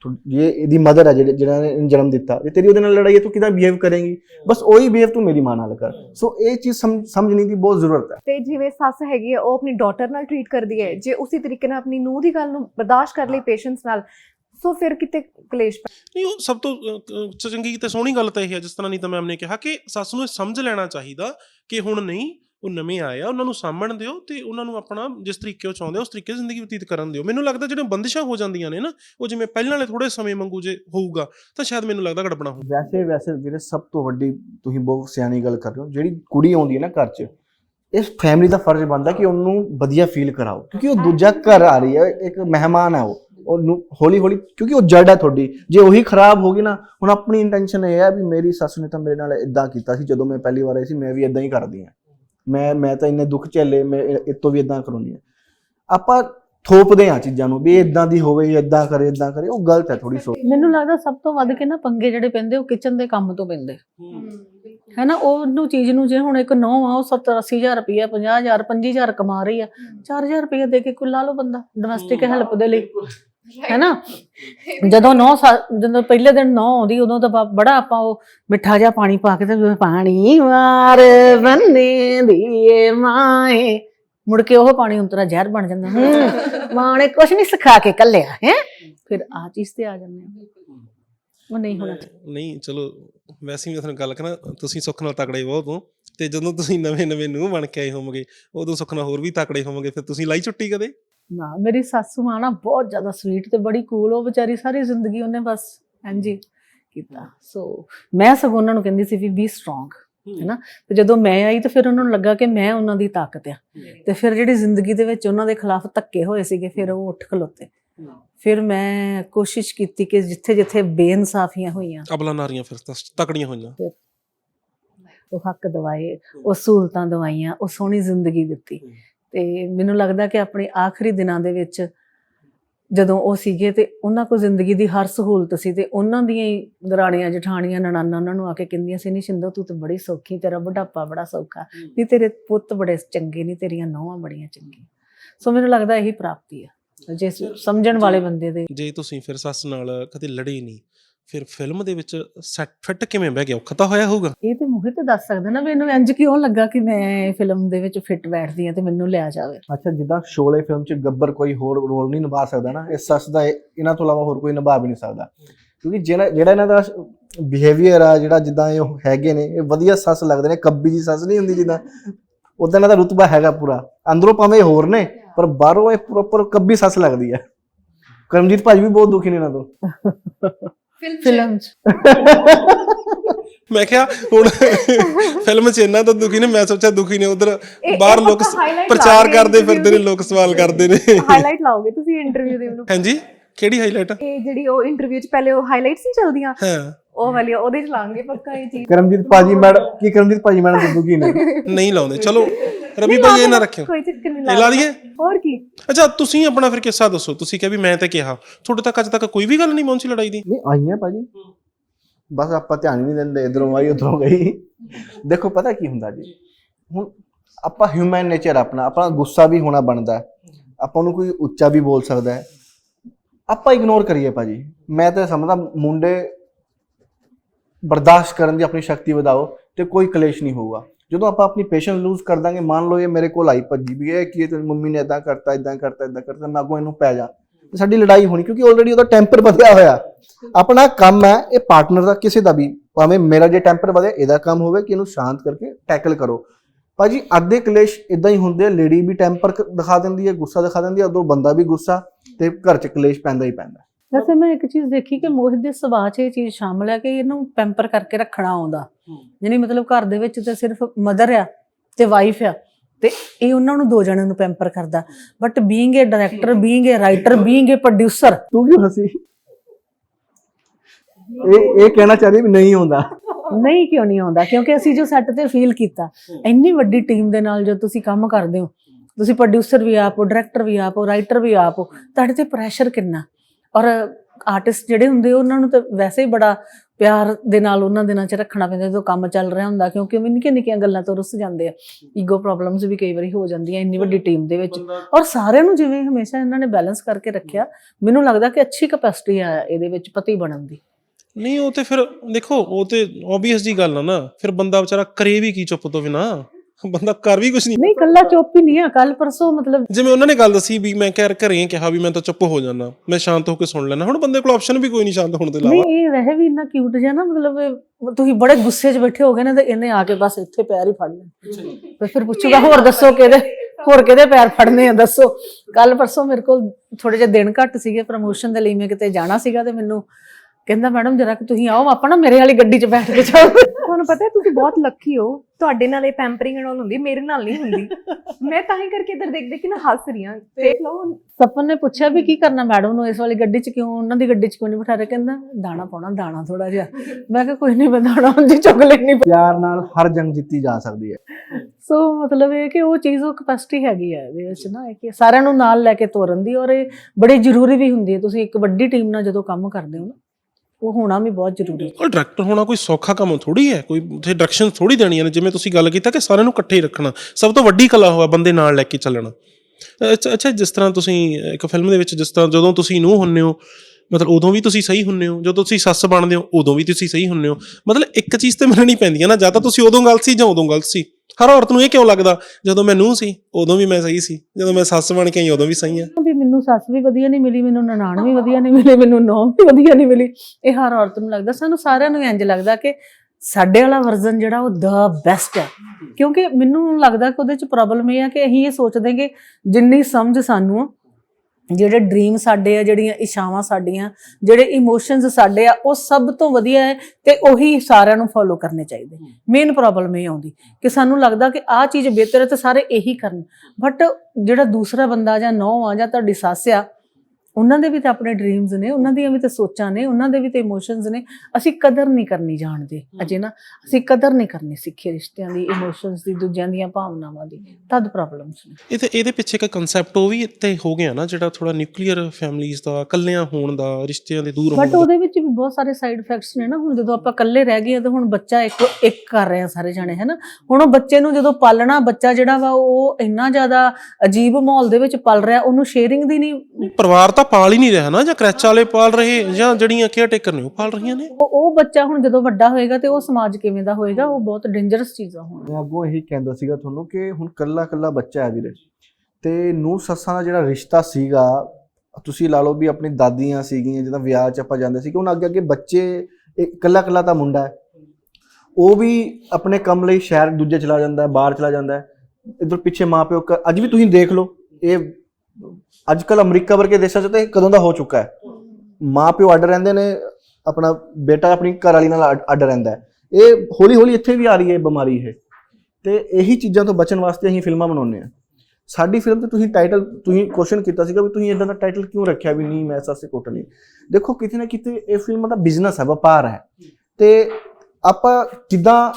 ਇਹ ਇਹਦੀ ਮਦਰ ਹੈ ਜਿਹੜੇ ਜਿਹੜਾ ਨੇ ਜਨਮ ਦਿੱਤਾ ਜੇ ਤੇਰੀ ਉਹਦੇ ਨਾਲ ਲੜਾਈ ਹੈ ਤੂੰ ਕਿਦਾਂ ਬਿਹੇਵ ਕਰੇਂਗੀ? ਬਸ ਉਹੀ ਬਿਹੇਵ ਤੂੰ ਮੇਰੀ ਮਾਂ ਨਾਲ ਕਰ। ਸੋ ਇਹ ਚੀਜ਼ ਸਮ- ਸਮਝਣੀ ਦੀ ਬਹੁਤ ਜ਼ਰੂਰਤ ਹੈ। ਤੇ ਜਿਵੇਂ ਸੱਸ ਹੈਗੀ ਹੈ ਉਹ ਆਪਣੀ ਡਾਟਰ ਨਾਲ ਟਰੀਟ ਕਰਦੀ ਹੈ। ਜੇ ਉਸੇ ਤਰੀਕੇ ਨਾਲ ਆਪਣੀ ਨੂੰਹ ਦੀ ਗੱਲ ਨੂੰ ਬਰਦਾਸ਼ਤ ਕਰ ਲਈ ਪੇਸ਼ੈਂਸ ਨਾਲ ਸੋ ਫਿਰ ਕਿਤੇ ਕਲੇਸ਼ ਪੈ- ਨਹੀਂ ਉਹ ਸਭ ਤੋਂ ਚੰਗੀ ਤੇ ਸੋਹਣੀ ਗੱਲ ਤਾਂ ਇਹ ਹੈ ਜਿਸ ਤਰ੍ਹਾਂ ਨੀਤਾ ਮੈਮ ਨੇ ਕਿਹਾ ਕਿ ਸੱਸ ਨੂੰ ਇਹ ਸਮਝ ਲੈਣਾ ਚਾਹੀਦਾ ਕਿ ਹੁਣ ਨਹੀਂ ਉਹ ਨਵੇਂ ਆਏ ਆ, ਉਹਨਾਂ ਨੂੰ ਸਾਂਭਣ ਦਿਓ ਤੇ ਉਹਨਾਂ ਨੂੰ ਆਪਣਾ ਜਿਸ ਤਰੀਕੇ ਉਹ ਚਾਹੁੰਦੇ ਆ, ਉਸ ਤਰੀਕੇ ਜ਼ਿੰਦਗੀ ਬਤੀਤ ਕਰਨ ਦਿਓ। ਮੈਨੂੰ ਲੱਗਦਾ ਜਿਹੜੇ ਬੰਦਿਸ਼ਾਂ ਹੋ ਜਾਂਦੀਆਂ ਨੇ ਨਾ, ਉਹ ਜਿਵੇਂ ਪਹਿਲਾਂ ਵਾਲੇ ਥੋੜੇ ਸਮੇਂ ਵਾਂਗੂ ਜੇ ਹੋਊਗਾ, ਤਾਂ ਸ਼ਾਇਦ ਮੈਨੂੰ ਲੱਗਦਾ ਗੜਬੜਾ ਹੋ ਵੈਸੇ ਵੈਸੇ ਵੀਰੇ, ਸਭ ਤੋਂ ਵੱਡੀ ਤੁਸੀਂ ਬਹੁਤ ਸਿਆਣੀ ਗੱਲ ਕਰ ਰਹੇ ਹੋ, ਜਿਹੜੀ ਕੁੜੀ ਆਉਂਦੀ ਹੈ ਨਾ ਘਰ 'ਚ, ਇਸ ਫੈਮਿਲੀ ਦਾ ਫਰਜ਼ ਬਣਦਾ ਕਿ ਉਹਨੂੰ ਵਧੀਆ ਫੀਲ ਕਰਾਓ, ਕਿਉਂਕਿ ਉਹ ਦੂਜਾ ਘਰ ਆ ਰਹੀ ਹੈ, ਇੱਕ ਮਹਿਮਾਨ ਹੈ ਉਹ, ਉਹਨੂੰ ਹੌਲੀ ਹੌਲੀ ਕਿਉਂਕਿ ਉਹ ਜੜ ਹੈ ਤੁਹਾਡੀ, ਜੇ ਉਹੀ ਖਰਾਬ ਹੋ ਗਈ ਨਾ, ਹੁਣ ਆਪਣੀ ਇੰਟੈਂਸ਼ਨ ਇਹ ਹੈ ਵੀ ਮੇਰੀ ਸੱਸ ਨੇ ਤਾਂ ਮੇਰੇ ਨਾਲ ਇਦਾਂ ਕੀਤਾ ਸੀ, ਜਦੋਂ ਮੈਂ ਪਹਿਲੀ ਵਾਰ ਆਈ ਸੀ, ਮੈਂ ਵੀ ਇਦਾਂ ਹੀ ਕਰਦੀ ਹਾਂ। ਮੈਂ ਮੈਂ ਤਾਂ ਇੰਨੇ ਦੁੱਖ ਝੱਲੇ ਮੈਂ ਇਹ ਇਹ ਤੋਂ ਵੀ ਇਦਾਂ ਕਰਾਉਣੀ ਹੈ। ਆਪਾਂ ਥੋਪਦੇ ਆ ਚੀਜ਼ਾਂ ਨੂੰ ਵੀ ਇਦਾਂ ਦੀ ਹੋਵੇ ਇਦਾਂ ਕਰੇ ਇਦਾਂ ਕਰੇ ਉਹ ਗਲਤ ਹੈ ਥੋੜੀ ਸੋਚ। ਮੈਨੂੰ ਲੱਗਦਾ ਸਭ ਤੋਂ ਵੱਧ ਕੇ ਨਾ ਪੰਗੇ ਜਿਹੜੇ ਪੈਂਦੇ ਉਹ ਕਿਚਨ ਦੇ ਕੰਮ ਤੋਂ ਪੈਂਦੇ। ਹੈਨਾ ਉਹਨੂੰ ਚੀਜ਼ ਨੂੰ ਜੇ ਹੁਣ ਇੱਕ ਨੌ ਆ ਉਹ 70 80000 ਰੁਪਏ 50000 25000 ਕਮਾ ਰਹੀ ਆ 4000 ਰੁਪਏ ਦੇ ਕੇ ਕੋਈ ਲਾ ਲਓ ਬੰਦਾ ਡੋਮੈਸਟਿਕ ਹੈਲਪ ਦੇ ਲਈ। ਹੈਨਾ ਜਦੋਂ ਨੌ ਜਦੋਂ ਪਹਿਲੇ ਦਿਨ ਨੌ ਆਉਂਦੀ ਉਦੋਂ ਤਾਂ ਬੜਾ ਆਪਾਂ ਉਹ ਮਿੱਠਾ ਜਿਹਾ ਪਾਣੀ ਪਾ ਕੇ ਤੇ ਪਾਣੀ ਵਾਰ ਬੰਨੇ ਦੀਏ ਮਾਏ। ਮੁੜ ਕੇ ਉਹ ਪਾਣੀ ਉਂਤਰਾ ਜ਼ਹਿਰ ਬਣ ਜਾਂਦਾ। ਹੂੰ। ਮਾਂ ਨੇ ਕੁਛ ਨਹੀਂ ਸਿਖਾ ਕੇ ਕੱਲਿਆ ਹੈ? ਫਿਰ ਆ ਚੀਜ਼ ਤੇ ਆ ਜਾਂਦੇ ਆ। ਉਹ ਨਹੀਂ ਹੋਣਾ ਚਾਹੀਦਾ। ਨਹੀਂ ਚਲੋ ਵੈਸੇ ਮੈਂ ਤੁਹਾਨੂੰ ਗੱਲ ਕਰਾਂ ਤੁਸੀਂ ਸੁੱਖ ਨਾਲ ਤਕੜੇ ਬਹੁਤ ਹੋ ਤੇ ਜਦੋਂ ਤੁਸੀਂ ਨਵੇਂ ਨਵੇਂ ਨੂੰ ਬਣ ਕੇ ਆਏ ਹੋਵੋਗੇ ਉਦੋਂ ਸੁੱਖ ਨਾਲ ਹੋਰ ਵੀ ਤਕੜੇ ਹੋਵੋਗੇ ਫਿਰ ਤੁਸੀਂ ਲਾਈ ਛੁੱਟੀ ਕਦੇ? ਨਾ ਮੇਰੀ ਸੱਸ ਮਾਂ ਨਾ ਬਹੁਤ ਜ਼ਿਆਦਾ ਸਵੀਟ ਤੇ ਬੜੀ ਕੂਲ ਉਹ ਵਿਚਾਰੀ ਸਾਰੀ ਜ਼ਿੰਦਗੀ ਉਹਨੇ ਬਸ ਹਾਂਜੀ ਕੀਤਾ। ਸੋ ਮੈਂ ਸਗੋਂ ਉਹਨਾਂ ਨੂੰ ਕਹਿੰਦੀ ਸੀ ਵੀ ਬੀ ਸਟਰੋਂਗ ਹੈਨਾ? ਤੇ ਜਦੋਂ ਮੈਂ ਆਈ ਤੇ ਫਿਰ ਉਹਨਾਂ ਨੂੰ ਲੱਗਾ ਕਿ ਮੈਂ ਉਹਨਾਂ ਦੀ ਤਾਕਤ ਆ। ਤੇ ਫਿਰ ਜਿਹੜੀ ਜ਼ਿੰਦਗੀ ਦੇ ਵਿੱਚ ਉਹਨਾਂ ਦੇ ਖਿਲਾਫ ਧੱਕੇ ਹੋਏ ਸੀਗੇ ਫਿਰ ਉਹ ਉੱਠ ਖਲੋਤੇ। ਫਿਰ ਮੈਂ ਕੋਸ਼ਿਸ਼ ਕੀਤੀ ਕਿ ਜਿੱਥੇ ਜਿੱਥੇ ਬੇਇਨਸਾਫੀਆਂ ਹੋਈਆਂ। ਅਬਲਾ ਨਾਰੀਆਂ ਫਿਰ ਤਕੜੀਆਂ ਹੋਈਆਂ। ਉਹ ਹੱਕ ਦਵਾਏ ਉਹ ਸਹੂਲਤਾਂ ਦਵਾਈਆਂ ਉਹ ਸੋਹਣੀ ਜ਼ਿੰਦਗੀ ਦਿੱਤੀ। ਤੇ ਮੈਨੂੰ ਲੱਗਦਾ ਕਿ ਆਪਣੇ ਆਖਰੀ ਦਿਨਾਂ ਦੇ ਵਿੱਚ ਜਦੋਂ ਉਹ ਸੀਗੇ ਤੇ ਉਹਨਾਂ ਕੋਲ ਜ਼ਿੰਦਗੀ ਦੀ ਹਰ ਸਹੂਲਤ ਸੀ ਤੇ ਉਹਨਾਂ ਦੀਆਂ ਹੀ ਦਰਾਣੀਆਂ ਜਠਾਣੀਆਂ ਨਣਾਨਾਂ ਉਹਨਾਂ ਨੂੰ ਆ ਕੇ ਕਹਿੰਦੀਆਂ ਸੀ ਨਹੀਂ ਸ਼ਿੰਦੋ ਤੂੰ ਤਾਂ ਬੜੀ ਸੌਖੀ ਤੇਰਾ ਬੁਢਾਪਾ ਬੜਾ ਸੌਖਾ। ਨਹੀਂ ਤੇਰੇ ਪੁੱਤ ਬੜੇ ਚੰਗੇ ਨਹੀਂ ਤੇਰੀਆਂ ਨੌਵਾਂ ਬੜੀਆਂ ਚੰਗੀਆਂ। ਸੋ ਮੈਨੂੰ ਲੱਗਦਾ ਇਹੀ ਪ੍ਰਾਪਤੀ ਆ ਜੇ ਸਮਝਣ ਵਾਲੇ ਬੰਦੇ ਦੇ। ਜੇ ਤੁਸੀਂ ਫਿਰ ਸੱਸ ਨਾਲ ਕਦੇ ਲੜੇ ਨਹੀਂ ਫਿਰ ਫਿਲਮ ਦੇ ਵਿੱਚ ਸੈੱਟ ਫਿੱਟ ਕਿਵੇਂ ਬਹਿ ਗਿਆ? ਔਖਾ ਤਾਂ ਹੋਇਆ ਹੋਊਗਾ। ਇਹ ਤੇ ਮੋਹਿਤ ਦੱਸ ਸਕਦਾ ਨਾ ਮੈਨੂੰ ਇੰਜ ਕਿਉਂ ਲੱਗਾ ਕਿ ਮੈਂ ਫਿਲਮ ਦੇ ਵਿੱਚ ਫਿੱਟ ਬੈਠਦੀ ਆ ਤੇ ਮੈਨੂੰ ਲਿਆ ਜਾਵੇ। ਅੱਛਾ ਜਿੱਦਾਂ ਸ਼ੋਲੇ ਫਿਲਮ 'ਚ ਗੱਬਰ ਕੋਈ ਹੋਰ ਰੋਲ ਨਹੀਂ ਨਿਭਾ ਸਕਦਾ ਨਾ ਇਸ ਸੱਸ ਦਾ ਇਹ- ਇਹਨਾਂ ਤੋਂ ਇਲਾਵਾ ਹੋਰ ਕੋਈ ਨਿਭਾ ਵੀ ਨਹੀਂ ਸਕਦਾ। ਕਿਉਂਕਿ ਜਿਹੜਾ ਜਿਹੜਾ ਇਹਨਾਂ ਦਾ ਬਿਹੇਵੀਅਰ ਆ ਜਿਹੜਾ ਜਿੱਦਾਂ ਇਹ ਹੈਗੇ ਨੇ ਇਹ ਵਧੀਆ ਸੱਸ ਲੱਗਦੇ ਨੇ ਕੱਬੀ ਜੀ ਸੱਸ ਨਹੀਂ ਹੁੰਦੀ ਜਿੱਦਾਂ। ਉਦਾਂ ਇਹਨਾਂ ਦਾ ਰੁਤਬਾ ਹੈਗਾ ਪੂਰਾ। ਅੰਦਰੋਂ ਭਾਵੇਂ ਹੋਰ ਨੇ ਪਰ ਬਾਹਰੋਂ ਇਹ ਪ੍ਰੋਪਰ ਕੱਬੀ ਸੱਸ ਲੱਗਦੀ ਹੈ ਕਰਮਜੀਤ ਭਾਜੀ ਵੀ ਬਹੁਤ ਦੁਖੀ ਨੇ ਇਹਨਾਂ ਤੋਂ। ਫਿਲਮ 'ਚ ਮੈਂ ਕਿਹਾ ਹੁਣ ਫਿਲਮ 'ਚ ਇੰਨਾ ਤਾਂ ਦੁਖੀ ਨੇ ਮੈਂ ਸੋਚਿਆ ਦੁਖੀ ਨੇ ਉਧਰ ਬਾਹਰ ਲੋਕ ਪ੍ਰਚਾਰ ਕਰਦੇ ਫਿਰਦੇ ਨੇ ਲੋਕ ਸਵਾਲ ਕਰਦੇ ਨੇ। ਹਾਈਲਾਈਟ ਲਾਓਗੇ ਤੁਸੀਂ ਇੰਟਰਵਿਊ ਦੇ ਉਹਨੂੰ ਹਾਂਜੀ ਕਿਹੜੀ ਹਾਈਲਾਈਟ ਇਹ ਜਿਹੜੀ ਉਹ ਇੰਟਰਵਿਊ 'ਚ ਪਹਿਲੇ ਉਹ ਹਾਈਲਾਈਟਸ ਨਹੀਂ ਚਲਦੀਆਂ? ਹਾਂ। ਉਹ ਵਾਲੀ ਉਹਦੇ 'ਚ ਲਾਂਗੇ ਪੱਕਾ ਇਹ ਚੀਜ਼। ਕਰਮਜੀਤ ਭਾਜੀ ਮੈਡਮ ਕੀ ਕਰਮਜੀਤ ਭਾਜੀ ਮੈਡਮ ਦੁਖੀ ਨੇ? ਨਹੀਂ ਲਾਉਂਦੇ ਚਲੋ। ਰਵੀ ਭਾਈ ਇਹ ਨਾ ਰੱਖਿਓ। ਕੋਈ ਚੱਕਰ ਨਹੀਂ ਇਹ ਲਾ ਲਈਏ। ਹੋਰ ਕੀ? ਅੱਛਾ ਤੁਸੀਂ ਆਪਣਾ ਫਿਰ ਕਿੱਸਾ ਦੱਸੋ। ਤੁਸੀਂ ਕਿਹਾ ਵੀ ਮੈਂ ਤੇ ਕਿਹਾ। ਤੁਹਾਡੇ ਤੱਕ ਅੱਜ ਤੱਕ ਕੋਈ ਵੀ ਗੱਲ ਨਹੀਂ ਪਹੁੰਚੀ ਲੜਾਈ ਦੀ? ਨਹੀਂ ਆਈਆਂ ਭਾਜੀ। ਬਸ ਆਪਾਂ ਧਿਆਨ ਹੀ ਨਹੀਂ ਦਿੰਦੇ ਇਧਰੋਂ ਆਈ ਉਧਰੋਂ ਗਈ। ਦੇਖੋ ਪਤਾ ਕੀ ਹੁੰਦਾ ਜੀ? ਹੁਣ ਆਪਾਂ ਹਿਊਮਨ ਨੇਚਰ ਆਪਣਾ। ਆਪਣਾ ਗੁੱਸਾ ਵੀ ਹੋਣਾ ਬਣਦਾ ਹੈ। ਆਪਾਂ ਨੂੰ ਕੋਈ ਉੱਚਾ ਵੀ ਬੋਲ ਸਕਦਾ ਹੈ। ਆਪਾਂ ਇਗਨੋਰ ਕਰੀਏ ਭਾਜੀ। ਮੈਂ ਤਾਂ ਸਮਝਦਾ ਮੁੰਡੇ ਬਰਦਾਸ਼ਤ ਕਰਨ ਦੀ ਆਪਣੀ ਸ਼ਕਤੀ ਵਧਾਓ ਤੇ ਕੋਈ ਕਲੇਸ਼ ਨਹੀਂ ਹੋਊਗਾ। ਜਦੋਂ ਆਪਾਂ ਆਪਣੀ ਪੇਸ਼ੈਂਸ ਲੂਜ਼ ਕਰ ਦਾਂਗੇ, ਮੰਨ ਲਓ ਇਹ ਮੇਰੇ ਕੋਲ ਆਈ ਭੱਜੀ ਵੀ ਹੈ ਕਿ ਇਹ ਤੇਰੀ ਮੰਮੀ ਨੇ ਇਦਾਂ ਕਰਤਾ ਇਦਾਂ ਕਰਤਾ ਇਦਾਂ ਕਰਤਾ ਮੈਂ ਅੱਗੋਂ ਇਹਨੂੰ ਪੈ ਜਾ। ਤੇ ਸਾਡੀ ਲੜਾਈ ਹੋਣੀ, ਕਿਉਂਕਿ ਆਲਰੇਡੀ ਉਹਦਾ ਟੈਂਪਰ ਵਧਿਆ ਹੋਇਆ। ਆਪਣਾ ਕੰਮ ਹੈ, ਇਹ ਪਾਰਟਨਰ ਦਾ, ਕਿਸੇ ਦਾ ਵੀ। ਭਾਵੇਂ ਮੇਰਾ ਜੇ ਟੈਂਪਰ ਵਧਿਆ ਇਹਦਾ ਕੰਮ ਹੋਵੇ ਕਿ ਇਹਨੂੰ ਸ਼ਾਂਤ ਕਰਕੇ ਟੈਕਲ ਕਰੋ। ਭਾਜੀ, ਅੱਧੇ ਕਲੇਸ਼ ਇਦਾਂ ਹੀ ਹੁੰਦੇ ਆ ਲੇਡੀ ਵੀ ਟੈਂਪਰ ਦਿਖਾ ਦਿੰਦੀ ਹੈ, ਗੁੱਸਾ ਦਿਖਾ ਦਿੰਦੀ ਹੈ, ਉਦੋਂ ਬੰਦਾ ਵੀ ਗੁੱਸਾ ਤੇ ਘਰ 'ਚ ਕਲੇਸ਼ ਪੈਂਦਾ ਹੀ ਪੈਂਦਾ। ਵੈਸੇ ਮੈਂ ਇੱਕ ਚੀਜ਼ ਦੇਖੀ ਕਿ ਮੋਹਿਤ ਦੇ ਸੁਭਾਅ 'ਚ ਇਹ ਚੀਜ਼ ਸ਼ਾਮਲ ਹੈ ਕਿ ਇਹਨੂੰ ਪੈਂਪਰ ਕਰਕੇ ਰੱਖਣਾ ਆਉਂਦਾ। ਯਾਨੀ ਮਤਲਬ ਘਰ ਦੇ ਵਿੱਚ ਤੇ ਸਿਰਫ ਮਦਰ ਆ ਤੇ ਵਾਈਫ ਆ ਤੇ ਇਹ ਉਹਨਾਂ ਨੂੰ ਦੋ ਜਣਿਆਂ ਨੂੰ ਪੈਂਪਰ ਕਰਦਾ। But being a director being a writer being a producer ਤੂੰ ਕਿਉਂ ਹੱਸੀ? ਇਹ ਇਹ ਕਹਿਣਾ ਚਾਹ ਰਹੀ ਵੀ ਨਹੀਂ ਹੁੰਦਾ ਨਹੀਂ ਕਿਉਂ ਨਹੀਂ ਆਉਂਦਾ? ਕਿਉਂਕਿ ਅਸੀਂ ਜੋ ਸੈੱਟ ਤੇ ਫੀਲ ਕੀਤਾ ਇੰਨੀ ਵੱਡੀ ਟੀਮ ਦੇ ਨਾਲ ਜੋ ਤੁਸੀਂ ਕੰਮ ਕਰਦੇ ਹੋ ਤੁਸੀਂ ਪ੍ਰੋਡਿਊਸਰ ਵੀ ਆਪ ਹੋ ਡਾਇਰੈਕਟਰ ਵੀ ਆਪ ਹੋ ਰਾਈਟਰ ਵੀ ਆਪ ਹੋ ਤੁਹਾਡੇ ਤੇ ਪ੍ਰੈਸ਼ਰ ਕਿੰਨਾ? ਔਰ ਆਰਟਿਸਟ ਜਿਹੜੇ ਹੁੰਦੇ ਉਹਨਾਂ ਨੂੰ ਤਾਂ ਵੈਸੇ ਹੀ ਬੜਾ ਪਿਆਰ ਦੇ ਨਾਲ ਉਹਨਾਂ ਦਿਨਾਂ 'ਚ ਰੱਖਣਾ ਪੈਂਦਾ ਜਦੋਂ ਕੰਮ ਚੱਲ ਰਿਹਾ ਹੁੰਦਾ ਕਿਉਂਕਿ ਉਹ ਨਿੱਕੀਆਂ ਨਿੱਕੀਆਂ ਗੱਲਾਂ ਤੋਂ ਰੁੱਸ ਜਾਂਦੇ ਆ। ਈਗੋ ਪ੍ਰੋਬਲਮਸ ਵੀ ਕਈ ਵਾਰੀ ਹੋ ਜਾਂਦੀਆਂ ਇੰਨੀ ਵੱਡੀ ਟੀਮ ਦੇ ਵਿੱਚ। ਔਰ ਸਾਰਿਆਂ ਨੂੰ ਜਿਵੇਂ ਹਮੇਸ਼ਾ ਇਹਨਾਂ ਨੇ ਬੈਲੈਂਸ ਕਰਕੇ ਰੱਖਿਆ ਮੈਨੂੰ ਲੱਗਦਾ ਕਿ ਅੱਛੀ ਕੈਪੈਸਿਟੀ ਆ ਇਹਦੇ ਵਿੱਚ ਪਤੀ ਬਣਨ ਦੀ। ਨਹੀਂ ਉਹ ਤੇ ਫਿਰ ਦੇਖੋ ਉਹ ਤੇ ਆਬਵੀਅਸ ਜੀ ਗੱਲ ਆ ਨਾ ਫਿਰ ਬੰਦਾ ਵਿਚਾਰਾ ਕਰੇ ਵੀ ਕੀ ਚੁੱਪ ਤੋਂ ਬਿਨਾ? ਬੰਦਾ ਕਰ ਵੀ ਕੁਝ ਨਹੀਂ ਨਹੀਂ ਕੱਲਾ ਚੁੱਪ ਹੀ ਨਹੀਂ ਆ। ਕੱਲ ਪਰਸੋਂ ਮਤਲਬ ਜਿਵੇਂ ਉਹਨਾਂ ਨੇ ਗੱਲ ਦੱਸੀ ਵੀ ਮੈਂ ਕਹਿ ਘਰੇ ਕਿਹਾ ਵੀ ਮੈਂ ਤਾਂ ਚੁੱਪ ਹੋ ਜਾਣਾ ਮੈਂ ਸ਼ਾਂਤ ਹੋ ਕੇ ਸੁਣ ਲੈਣਾ ਹੁਣ ਬੰਦੇ ਕੋਲ ਆਪਸ਼ਨ ਵੀ ਕੋਈ ਨਹੀਂ ਸ਼ਾਂਤ ਹੋਣ ਦੇ ਨਹੀਂ ਇਲਾਵਾ ਇਹ ਵੈਸੇ ਵੀ ਇੰਨਾ ਕਿਊਟ ਜਿਹਾ ਨਾ ਮਤਲਬ ਤੁਸੀਂ ਬੜੇ ਗੁੱਸੇ 'ਚ ਬੈਠੇ ਹੋਗੇ ਨਾ ਤੇ ਇਹਨੇ ਆ ਕੇ ਬਸ ਇੱਥੇ ਪੈਰ ਹੀ ਫੜ ਲਏ। ਤੇ ਫਿਰ ਪੁੱਛੂਗਾ ਹੋਰ ਦੱਸੋ ਕਿਹਦੇ ਹੋਰ ਕਿਹਦੇ ਪੈਰ ਫੜਨੇ ਆ ਦੱਸੋ। ਕੱਲ ਪਰਸੋਂ ਮੇਰੇ ਕੋਲ ਥੋੜੇ ਜਿਹੇ ਦਿਨ ਘੱਟ ਸੀਗੇ ਪ੍ਰਮੋਸ਼ਨ ਦੇ ਲਈ ਮੈਂ ਕਿਤੇ ਜਾਣਾ ਸੀਗਾ ਤੇ ਮੈਨੂੰ ਕਹਿੰਦਾ ਮੈਡਮ ਜਰਾ ਕਿ ਤੁਸੀਂ ਆਓ ਆਪਾਂ ਨਾ ਮੇਰੇ ਵਾਲੀ ਗੱਡੀ 'ਚ ਬੈਠ ਕੇ ਜਾਓ। ਤੁਹਾਨੂੰ ਪਤਾ ਹੈ ਤੁਸੀਂ ਬਹੁਤ ਲੱਕੀ ਹੋ। ਤੁਹਾਡੇ ਨਾਲ ਇਹ ਪੈਂਪਰਿੰਗ ਨਾਲ ਹੁੰਦੀ ਮੇਰੇ ਨਾਲ ਨਹੀਂ ਹੁੰਦੀ। ਮੈਂ ਤਾਂ ਹੀ ਕਰਕੇ ਇੱਧਰ ਦੇਖ ਦੇਖ ਕੇ ਨਾ ਹੱਸ ਰਹੀ ਹਾਂ। ਦੇਖ ਲਓ ਸਪਨ ਨੇ ਪੁੱਛਿਆ ਵੀ ਕੀ ਕਰਨਾ ਮੈਡਮ ਨੂੰ ਇਸ ਵਾਲੀ ਗੱਡੀ 'ਚ ਕਿਉਂ ਉਹਨਾਂ ਦੀ ਗੱਡੀ 'ਚ ਕਿਉਂ ਨਹੀਂ ਬਿਠਾ ਰਹੇ ਕਹਿੰਦਾ ਦਾਣਾ ਪਾਉਣਾ ਦਾਣਾ ਥੋੜਾ ਜਿਹਾ। ਮੈਂ ਕਿਹਾ ਕੋਈ ਨਹੀਂ ਮੈਂ ਦਾਣਾ ਹੁੰਦੀ ਚੁੱਕ ਲੈਣੀ ਪਿਆਰ ਨਾਲ ਹਰ ਜੰਗ ਜਿੱਤੀ ਜਾ ਸਕਦੀ ਹੈ। ਸੋ ਮਤਲਬ ਇਹ ਕਿ ਉਹ ਚੀਜ਼ ਉਹ ਕਪੈਸਿਟੀ ਹੈਗੀ ਹੈ ਇਹਦੇ ਵਿੱਚ ਨਾ ਕਿ ਸਾਰਿਆਂ ਨੂੰ ਨਾਲ ਲੈ ਕੇ ਤੋਰਨ ਦੀ ਔਰ ਇਹ ਬੜੀ ਜ਼ਰੂਰੀ ਵੀ ਹੁੰਦੀ ਹੈ। ਤੁਸੀਂ ਇੱਕ ਵੱਡੀ ਟੀਮ ਨਾਲ ਜਦੋਂ ਕੰਮ ਕਰਦੇ ਹੋ ਨਾ ਉਹ ਹੋਣਾ ਵੀ ਬਹੁਤ ਜ਼ਰੂਰੀ ਹੈ। ਉਹ ਡਾਇਰੈਕਟਰ ਹੋਣਾ ਕੋਈ ਸੌਖਾ ਕੰਮ ਥੋੜੀ ਹੈ, ਕੋਈ ਉੱਥੇ ਡਾਇਰੈਕਸ਼ਨ ਥੋੜੀ ਦੇਣੀਆਂ ਨੇ, ਜਿਵੇਂ ਤੁਸੀਂ ਗੱਲ ਕੀਤਾ ਕਿ ਸਾਰਿਆਂ ਨੂੰ ਇਕੱਠੇ ਹੀ ਰੱਖਣਾ, ਸਭ ਤੋਂ ਵੱਡੀ ਕਲਾ ਹੋਆ ਬੰਦੇ ਨਾਲ ਲੈ ਕੇ ਚੱਲਣਾ। ਅੱਛਾ ਅੱਛਾ, ਜਿਸ ਤਰ੍ਹਾਂ ਤੁਸੀਂ ਇੱਕ ਫਿਲਮ ਦੇ ਵਿੱਚ ਜਿਸ ਤਰ੍ਹਾਂ ਜਦੋਂ ਤੁਸੀਂ ਨੂੰ ਹੁੰਨੇ ਹੋ, ਮਤਲਬ ਉਦੋਂ ਵੀ ਤੁਸੀਂ ਸਹੀ ਹੁੰਨੇ ਹੋ, ਜਦੋਂ ਤੁਸੀਂ ਸੱਸ ਬਣਦੇ ਹੋ, ਉਦੋਂ ਵੀ ਤੁਸੀਂ ਸਹੀ ਹੁੰਨੇ ਹੋ। ਮਤਲਬ ਇੱਕ ਚੀਜ਼ ਤੇ ਮਿਲਣੀ ਪੈਂਦੀ ਹੈ ਨਾ, ਜਾਂ ਤਾਂ ਤੁਸੀਂ ਉਦੋਂ ਗਲਤ ਸੀ ਜਾਂ ਉਦੋਂ ਗਲਤ ਸੀ। ਹਰ ਔਰਤ ਨੂੰ ਇਹ ਕਿਉਂ ਲੱਗਦਾ? ਜਦੋਂ ਮੈਂ ਨੂੰ ਸੀ, ਉਦੋਂ ਵੀ ਮੈਂ ਸਹੀ ਸੀ। ਜਦੋਂ ਮੈਂ ਸੱਸ ਬਣ ਕੇ ਆਈ, ਉਦੋਂ ਵੀ ਸਹੀ ਆ ਵੀ ਮੈਨੂੰ ਸੱਸ ਵੀ ਵਧੀਆ ਨਹੀਂ ਮਿਲੀ, ਮੈਨੂੰ ਨਨਾਣ ਵੀ ਵਧੀਆ ਨਹੀਂ ਮਿਲੀ, ਮੈਨੂੰ ਨੌਂ ਵੀ ਵਧੀਆ ਨਹੀਂ ਮਿਲੀ। ਇਹ ਹਰ ਔਰਤ ਨੂੰ ਲੱਗਦਾ। ਸਾਨੂੰ ਸਾਰਿਆਂ ਨੂੰ ਇੰਜ ਲੱਗਦਾ ਕਿ ਸਾਡੇ ਵਾਲਾ ਵਰਜ਼ਨ ਜਿਹੜਾ, ਉਹ ਦਾ ਬੈਸਟ ਹੈ। ਕਿਉਂਕਿ ਮੈਨੂੰ ਲੱਗਦਾ ਕਿ ਉਹਦੇ ਚ ਪ੍ਰੋਬਲਮ ਇਹ ਆ ਕਿ ਅਸੀਂ ਇਹ ਸੋਚਦੇ ਕਿ ਜਿੰਨੀ ਸਮਝ ਸਾਨੂੰ ਜਿਹੜੇ ਡ੍ਰੀਮ ਸਾਡੇ ਆ ਜਿਹੜੀਆਂ ਇਛਾਵਾਂ ਸਾਡੀਆਂ ਜਿਹੜੇ ਇਮੋਸ਼ਨਸ ਸਾਡੇ ਆ ਉਹ ਸਭ ਤੋਂ ਵਧੀਆ ਹੈ ਤੇ ਉਹੀ ਸਾਰਿਆਂ ਨੂੰ ਫੋਲੋ ਕਰਨੇ ਚਾਹੀਦੇ। ਮੇਨ ਪ੍ਰੋਬਲਮ ਇਹ ਆਉਂਦੀ ਕਿ ਸਾਨੂੰ ਲੱਗਦਾ ਕਿ ਆਹ ਚੀਜ਼ ਬਿਹਤਰ ਹੈ ਤੇ ਸਾਰੇ ਇਹੀ ਕਰਨ। ਬਟ ਜਿਹੜਾ ਦੂਸਰਾ ਬੰਦਾ ਜਾਂ ਨੌ ਆ ਜਾਂ ਤੁਹਾਡੀ ਸੱਸ ਆ ਉਹਨਾਂ ਦੇ ਵੀ ਤਾਂ ਆਪਣੇ ਡ੍ਰੀਮਸ ਨੇ ਉਹਨਾਂ ਦੀਆਂ ਵੀ ਤਾਂ ਸੋਚਾਂ ਨੇ ਉਹਨਾਂ ਦੇ ਵੀ ਤਾਂ ਇਮੋਸ਼ਨਸ ਨੇ। ਅਸੀਂ ਕਦਰ ਨਹੀਂ ਕਰਨੀ ਜਾਣਦੇ ਅਜੇ ਨਾ। ਅਸੀਂ ਕਦਰ ਨਹੀਂ ਕਰਨੀ ਸਿੱਖੇ ਰਿਸ਼ਤਿਆਂ ਦੀ ਇਮੋਸ਼ਨਸ ਦੀ ਦੂਜਿਆਂ ਦੀਆਂ ਭਾਵਨਾਵਾਂ ਦੀ। ਤਦ ਪ੍ਰੋਬਲਮਸ ਨੇ। ਇਹ ਤੇ ਇਹਦੇ ਪਿੱਛੇ ਇੱਕ ਕਨਸੈਪਟ ਉਹ ਵੀ ਇੱਥੇ ਹੋ ਗਿਆ ਨਾ ਜਿਹੜਾ ਥੋੜਾ ਨਿਊਕਲੀਅਰ ਫੈਮਲੀਜ਼ ਦਾ ਇਕੱਲਿਆਂ ਹੋਣ ਦਾ ਰਿਸ਼ਤਿਆਂ ਦੇ ਦੂਰ ਹੋਣ ਬਟ ਦਾ। ਉਹਦੇ ਵਿੱਚ ਵੀ ਬਹੁਤ ਸਾਰੇ ਸਾਈਡ ਇਫੈਕਟਸ ਨੇ ਨਾ ਹੁਣ ਜਦੋਂ ਆਪਾਂ ਇਕੱਲੇ ਰਹਿ ਗਏ ਤਾਂ ਹੁਣ ਬੱਚਾ ਇੱਕ ਇੱਕ ਕਰ ਰਹੇ ਆ ਸਾਰੇ ਜਾਣੇ ਹੈਨਾ ਹੁਣ ਉਹ ਬੱਚੇ ਨੂੰ ਜਦੋਂ ਪਾਲਣਾ ਬੱਚਾ ਜਿਹੜਾ ਵਾ ਉਹ ਇੰਨਾ ਜ਼ਿਆਦਾ ਅਜੀਬ ਮਾਹੌਲ ਦੇ ਵਿੱਚ ਪਲ ਰਿਹਾ ਉਹਨੂੰ ਸ਼ੇਅਰਿੰਗ ਦੀ ਨਹੀਂ ਪਰਿਵਾਰ ਤਾਂ ਪਾਲ ਹੀ ਨਹੀਂ ਰਿਹਾ ਨਾ ਜਾਂ ਕ੍ਰੈਚ ਵਾਲੇ ਪਾਲ ਰਹੇ ਜਾਂ ਜਿਹੜੀਆਂ ਕੇਅਰ ਟੇਕਰ ਨੇ ਉਹ ਪਾਲ ਰਹੀਆਂ ਨੇ? ਉਹ ਉਹ ਬੱਚਾ ਹੁਣ ਜਦੋਂ ਵੱਡਾ ਹੋਏਗਾ ਤੇ ਉਹ ਸਮਾਜ ਕਿਵੇਂ ਦਾ ਹੋਏਗਾ ਉਹ ਬਹੁਤ ਡੇਂਜਰਸ ਚੀਜ਼ਾਂ ਹੋਣ। ਮੈਂ ਅੱਗੋਂ ਇਹੀ ਕਹਿੰਦਾ ਸੀਗਾ ਤੁਹਾਨੂੰ ਕਿ ਹੁਣ ਕੱਲਾ ਕੱਲਾ ਬੱਚਾ ਹੈ ਵੀਰੇ। ਤੇ ਨੂੰ ਸੱਸਾਂ ਦਾ ਜਿਹੜਾ ਰਿਸ਼ਤਾ ਸੀਗਾ ਤੁਸੀਂ ਲਾ ਲਓ ਵੀ ਆਪਣੀ ਦਾਦੀਆਂ ਸੀਗੀਆਂ ਜਦੋਂ ਵਿਆਹ 'ਚ ਆਪਾਂ ਜਾਂਦੇ ਸੀ ਕਿ ਹੁਣ ਅੱਗੇ ਅੱਗੇ ਬੱਚੇ ਕੱਲਾ ਕੱਲਾ ਤਾਂ ਮੁੰਡਾ ਹੈ। ਉਹ ਵੀ ਆਪਣੇ ਕੰਮ ਲਈ ਸ਼ਹਿਰ ਦੂਜੇ ਚਲਾ ਜਾਂਦਾ ਹੈ ਬਾਹਰ ਚਲਾ ਜਾਂਦਾ ਹੈ। ਇਧਰ ਪਿੱਛੇ ਮਾਪਿਓ ਅੱਜ ਵੀ ਤੁਸੀਂ ਦੇਖ ਲਓ ਇਹ ਅੱਜ ਅੱਜਕੱਲ ਅਮਰੀਕਾ ਵਰਗੇ ਦੇਸ਼ਾਂ 'ਚ ਤਾਂ ਇਹ ਕਦੋਂ ਦਾ ਹੋ ਚੁੱਕਾ ਹੈ? ਮਾਪਿਓ ਅੱਡ ਰਹਿੰਦੇ ਨੇ ਆਪਣਾ ਬੇਟਾ ਆਪਣੀ ਘਰ ਵਾਲੀ ਨਾਲ ਅੱਡ- ਅੱਡ ਰਹਿੰਦਾ ਹੈ। ਇਹ ਹੌਲੀ ਹੌਲੀ ਇੱਥੇ ਵੀ ਆ ਰਹੀ ਹੈ ਬਿਮਾਰੀ ਇਹ। ਤੇ ਇਹੀ ਚੀਜ਼ਾਂ ਤੋਂ ਬਚਣ ਵਾਸਤੇ ਅਸੀਂ ਫਿਲਮਾਂ ਬਣਾਉਂਦੇ ਆ ਸਾਡੀ ਫਿਲਮ ਤੇ ਤੁਸੀਂ ਟਾਈਟਲ ਤੁਸੀਂ ਕੁਐਸਚਨ ਕੀਤਾ ਸੀਗਾ ਵੀ ਤੁਸੀਂ ਇਦਾਂ ਦਾ ਟਾਈਟਲ ਕਿਉਂ ਰੱਖਿਆ ਵੀ ਨਹੀਂ ਮੈਂ ਸਾਸੇ ਕੋਟ ਨਹੀਂ ਦੇਖੋ ਕਿਤੇ ਨਾ ਕਿਤੇ ਇਹ ਫਿਲਮਾਂ ਦਾ ਬਿਜ਼ਨਸ ਹੈ ਵਪਾਰ ਹੈ। ਤੇ ਆਪਾਂ ਕਿਦਾਂ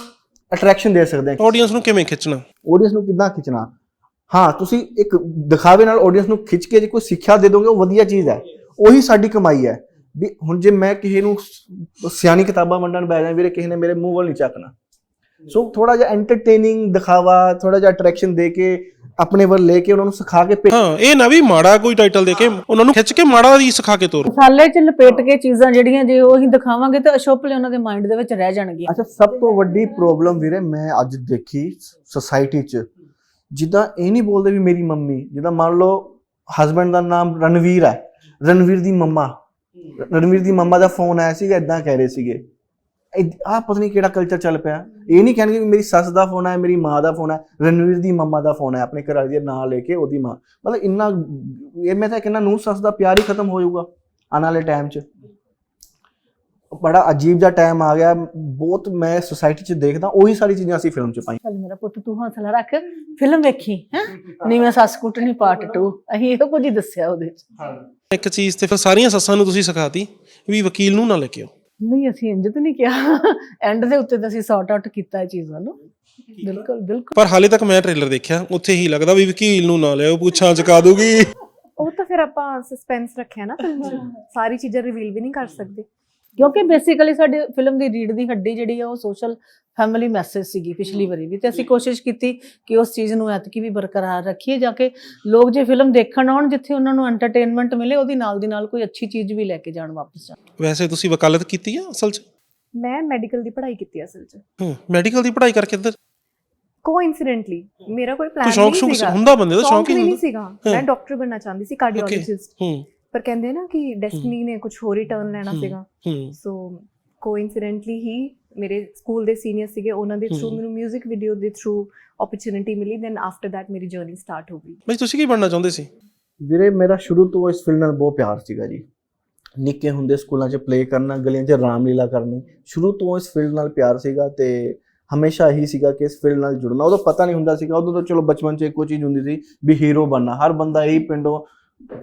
ਅਟਰੈਕਸ਼ਨ ਦੇ ਸਕਦੇ ਹਾਂ? ਆਡੀਅנס ਨੂੰ ਕਿਵੇਂ ਖਿੱਚਣਾ? ਆਡੀਅנס ਨੂੰ ਕਿੱਦਾਂ ਖਿੱਚਣਾ? ਹਾਂ ਤੁਸੀਂ ਇੱਕ ਦਿਖਾਵੇ ਨਾਲ ਆਡੀਅנס ਨੂੰ ਖਿੱਚ ਕੇ ਜੇ ਕੋਈ ਸਿੱਖਿਆ ਦੇ ਦੋਗੇ ਉਹ ਵਧੀਆ ਚੀਜ਼ ਹੈ। ਉਹੀ ਸਾਡੀ ਕਮਾਈ ਹੈ। ਵੀ ਹੁਣ ਜੇ ਮੈਂ ਕਿਸੇ ਨੂੰ ਸਿਆਣੀ ਕਿਤਾਬਾਂ ਵੰਡਣ ਬੈ ਜਾ ਵੀਰੇ ਕਿਸੇ ਨੇ ਮੇਰੇ ਮੂੰਹ ਵੱਲ ਨਹੀਂ ਚੱਕਣਾ। ਸੋ ਥੋੜਾ ਜਿਹਾ ਐਂਟਰਟੇਨਿੰਗ ਦਿਖਾਵਾ ਥੋੜਾ ਜਿਹਾ ਅਟਰੈਕਸ਼ਨ ਦੇ ਕੇ ਆਪਣੇ ਵੱਲ ਲੈ ਕੇ ਉਹਨਾਂ ਨੂੰ ਸਿਖਾ ਕੇ ਹਾਂ ਇਹ ਨਾ ਵੀ ਮਾੜਾ ਕੋਈ ਟਾਈਟਲ ਦੇ ਕੇ ਉਹਨਾਂ ਨੂੰ ਖਿੱਚ ਕੇ ਮਾੜਾ ਹੀ ਸਿਖਾ ਕੇ ਤੋਰ। ਮਸਾਲੇ 'ਚ ਲਪੇਟ ਕੇ ਚੀਜ਼ਾਂ ਜਿਹੜੀਆਂ ਜੇ ਉਹ ਅਸੀਂ ਦਿਖਾਵਾਂਗੇ ਤਾਂ ਅਸ਼ੋਪਲੇ ਉਹਨਾਂ ਦੇ ਮਾਈਂਡ ਦੇ ਵਿੱਚ ਰਹਿ ਜਾਣਗੀਆਂ। ਅੱਛਾ ਸਭ ਤੋਂ ਵੱਡੀ ਪ੍ਰੋਬਲਮ ਵੀਰੇ ਮੈਂ ਅੱਜ ਦੇਖੀ ਸੋਸਾਇਟੀ 'ਚ ਜਿੱਦਾਂ ਇਹ ਨਹੀਂ ਬੋਲਦੇ ਵੀ ਮੇਰੀ ਮੰਮੀ ਜਿੱਦਾਂ ਮੰਨ ਲਓ ਹਸਬੰਡ ਦਾ ਨਾਮ ਰਣਵੀਰ ਹੈ ਰਣਵੀਰ ਦੀ ਮੰਮਾ ਰਣਵੀਰ ਦੀ ਮੰਮਾ ਦਾ ਫੋਨ ਆਇਆ ਸੀਗਾ ਇਦਾਂ ਕਹਿ ਰਹੇ ਸੀਗੇ। ਆ ਪਤਾ ਨਹੀਂ ਕਿਹੜਾ ਕਲਚਰ ਚੱਲ ਪਿਆ। ਇਹ ਨਹੀਂ ਕਹਿਣਗੇ ਵੀ ਮੇਰੀ ਸੱਸ ਦਾ ਫੋਨ ਹੈ ਮੇਰੀ ਮਾਂ ਦਾ ਫੋਨ ਹੈ ਰਣਵੀਰ ਦੀ ਮੰਮਾ ਦਾ ਫੋਨ ਹੈ ਆਪਣੇ ਘਰ ਵਾਲੀ ਦੇ ਨਾਂ ਲੈ ਕੇ ਉਹਦੀ ਮਾਂ। ਮਤਲਬ ਇੰਨਾ ਇਹ ਮੈਂ ਤਾਂ ਕਹਿੰਦਾ ਨੂੰ ਸੱਸ ਦਾ ਪਿਆਰ ਹੀ ਖਤਮ ਹੋ ਜਾਊਗਾ ਆਉਣ ਵਾਲੇ ਟਾਈਮ 'ਚ। ਬੜਾ ਅਜੀਬ ਜਿਹਾ ਟਾਈਮ ਆ ਗਿਆ। ਬਹੁਤ ਮੈਂ ਸੋਸਾਇਟੀ 'ਚ ਦੇਖਦਾ ਉਹੀ ਸਾਰੀ ਚੀਜ਼ਾਂ ਅਸੀਂ ਫਿਲਮ 'ਚ ਪਾਈ ਚੱਲ ਮੇਰਾ ਪੁੱਤ ਤੂੰ ਹੌਸਲਾ ਰੱਖ। ਫਿਲਮ ਵੇਖੀ ਹੈ? ਨੀਵੇਂ ਸੱਸ ਕੁੱਟਣੀ ਪਾਰਟ 2 ਅਸੀਂ ਇਹੋ ਕੁਝ ਹੀ ਦੱਸਿਆ ਉਹਦੇ 'ਚ। ਇੱਕ ਚੀਜ਼ ਤੇ ਫਿਰ ਸਾਰੀਆਂ ਸੱਸਾਂ ਨੂੰ ਤੁਸੀਂ ਸਿਖਾਤੀ ਵੀ ਵਕੀਲ ਨੂੰ ਨਾ ਲੈ ਕੇ ਆਓ। ਨਹੀਂ ਅਸੀਂ ਇੰਜ ਤਾਂ ਨਹੀਂ ਕਿਹਾ। ਐਂਡ ਦੇ ਉੱਤੇ ਤਾਂ ਅਸੀਂ ਸੌਟ ਆਊਟ ਕੀਤਾ ਇਹ ਚੀਜ਼ਾਂ ਨੂੰ। ਬਿਲਕੁਲ ਬਿਲਕੁਲ। ਪਰ ਹਾਲੇ ਤੱਕ ਮੈਂ ਟ੍ਰੇਲਰ ਦੇਖਿਆ ਉੱਥੇ ਹੀ ਲੱਗਦਾ ਵੀ ਵਕੀਲ ਨੂੰ ਨਾ ਲਿਆਓ ਪੁੱਛਾਂ ਚਕਾ ਦੂਗੀ। ਉਹ ਤਾਂ ਫਿਰ ਆਪਾਂ ਸਸਪੈਂਸ ਰੱਖਿਆ ਨਾ ਸਾਰੀ ਚੀਜ਼ਾਂ ਰਿਵੀਲ ਵੀ ਨਹੀਂ ਕਰ ਸਕਦੇ। ਕਿਉਂਕਿ ਬੇਸਿਕਲੀ ਸਾਡੇ ਫਿਲਮ ਦੀ ਰੀਡ ਦੀ ਹੱਡੀ ਜਿਹੜੀ ਆ ਉਹ ਸੋਸ਼ਲ ਫੈਮਿਲੀ ਮੈਸੇਜ ਸੀਗੀ ਪਿਛਲੀ ਵਾਰੀ ਵੀ ਤੇ ਅਸੀਂ ਕੋਸ਼ਿਸ਼ ਕੀਤੀ ਕਿ ਉਸ ਚੀਜ਼ ਨੂੰ ਐਤਕੀ ਵੀ ਬਰਕਰਾਰ ਰੱਖੀਏ ਜਾ ਕੇ ਲੋਕ ਜੇ ਫਿਲਮ ਦੇਖਣ ਆਉਣ ਜਿੱਥੇ ਉਹਨਾਂ ਨੂੰ ਐਂਟਰਟੇਨਮੈਂਟ ਮਿਲੇ ਉਹਦੀ ਨਾਲ ਦੀ ਨਾਲ ਕੋਈ ਅੱਛੀ ਚੀਜ਼ ਵੀ ਲੈ ਕੇ ਜਾਣ ਵਾਪਸ ਜਾਣ। ਵੈਸੇ ਤੁਸੀਂ ਵਕਾਲਤ ਕੀਤੀ ਆ ਅਸਲ 'ਚ? ਮੈਂ ਮੈਡੀਕਲ ਦੀ ਪੜ੍ਹਾਈ ਕੀਤੀ ਅਸਲ 'ਚ। ਹੂੰ ਮੈਡੀਕਲ ਦੀ ਪੜ੍ਹਾਈ ਕਰਕੇ ਇੱਧਰ ਕੋਇਨਸੀਡੈਂਟਲੀ ਮੇਰਾ ਕੋਈ ਪਲਾਨ ਨਹੀਂ ਸ਼ੌਂਕ ਸੀਗਾ। ਹੁੰਦਾ ਬੰਦੇ ਦਾ ਸ਼ੌਂਕ ਹੀ ਨਹੀਂ ਸੀਗਾ। ਮੈਂ ਡਾਕਟਰ ਬਣਨਾ ਚਾਹੁੰਦੀ ਸੀ ਕਾਰਡੀਓਲੋਜਿਸਟ ਹੂੰ ਪਰ ਕਹਿੰਦੇ ਨਾ ਕਿ ਡੈਸਟੀਨੀ ਨੇ ਕੁਝ ਹੋਰ ਹੀ ਟਰਨ ਲੈਣਾ ਸੀਗਾ। ਸੋ ਕੋਇਨਸੀਡੈਂਟਲੀ ਹੀ ਮੇਰੇ ਸਕੂਲ ਦੇ ਸੀਨੀਅਰ ਸੀਗੇ ਉਹਨਾਂ ਦੇ ਥਰੂ ਮੈਨੂੰ 뮤직 ਵੀਡੀਓ ਦੇ ਥਰੂ ਓਪਰਚ्युनिटी ਮਿਲੀ ਦੈਨ ਆਫਟਰ ਦੈਟ ਮੇਰੀ ਜਰਨੀ ਸਟਾਰਟ ਹੋ ਗਈ। ਬਈ ਤੁਸੀਂ ਕੀ ਬਣਨਾ ਚਾਹੁੰਦੇ ਸੀ? ਵੀਰੇ ਮੇਰਾ ਸ਼ੁਰੂ ਤੋਂ ਇਸ ਫੀਲਡ ਨਾਲ ਬਹੁਤ ਪਿਆਰ ਸੀਗਾ ਜੀ। ਨਿੱਕੇ ਹੁੰਦੇ ਸਕੂਲਾਂ 'ਚ ਪਲੇ ਕਰਨਾ ਗਲੀਆਂ 'ਚ ਰਾਮਲੀਲਾ ਕਰਨੀ ਸ਼ੁਰੂ ਤੋਂ ਇਸ ਫੀਲਡ ਨਾਲ ਪਿਆਰ ਸੀਗਾ ਤੇ ਹਮੇਸ਼ਾ ਇਹੀ ਸੀਗਾ ਕਿ ਇਸ ਫੀਲਡ ਨਾਲ ਜੁੜਨਾ। ਉਦੋਂ ਪਤਾ ਨਹੀਂ ਹੁੰਦਾ ਸੀਗਾ ਉਦੋਂ ਤਾਂ ਚਲੋ ਬਚਪਨ 'ਚ ਇੱਕੋ ਚੀਜ਼ ਹੁੰਦੀ ਸੀ ਵੀ ਹੀਰੋ ਬਣਨਾ। ਹਰ ਬੰਦਾ ਇਹੀ ਪਿੰਡੋਂ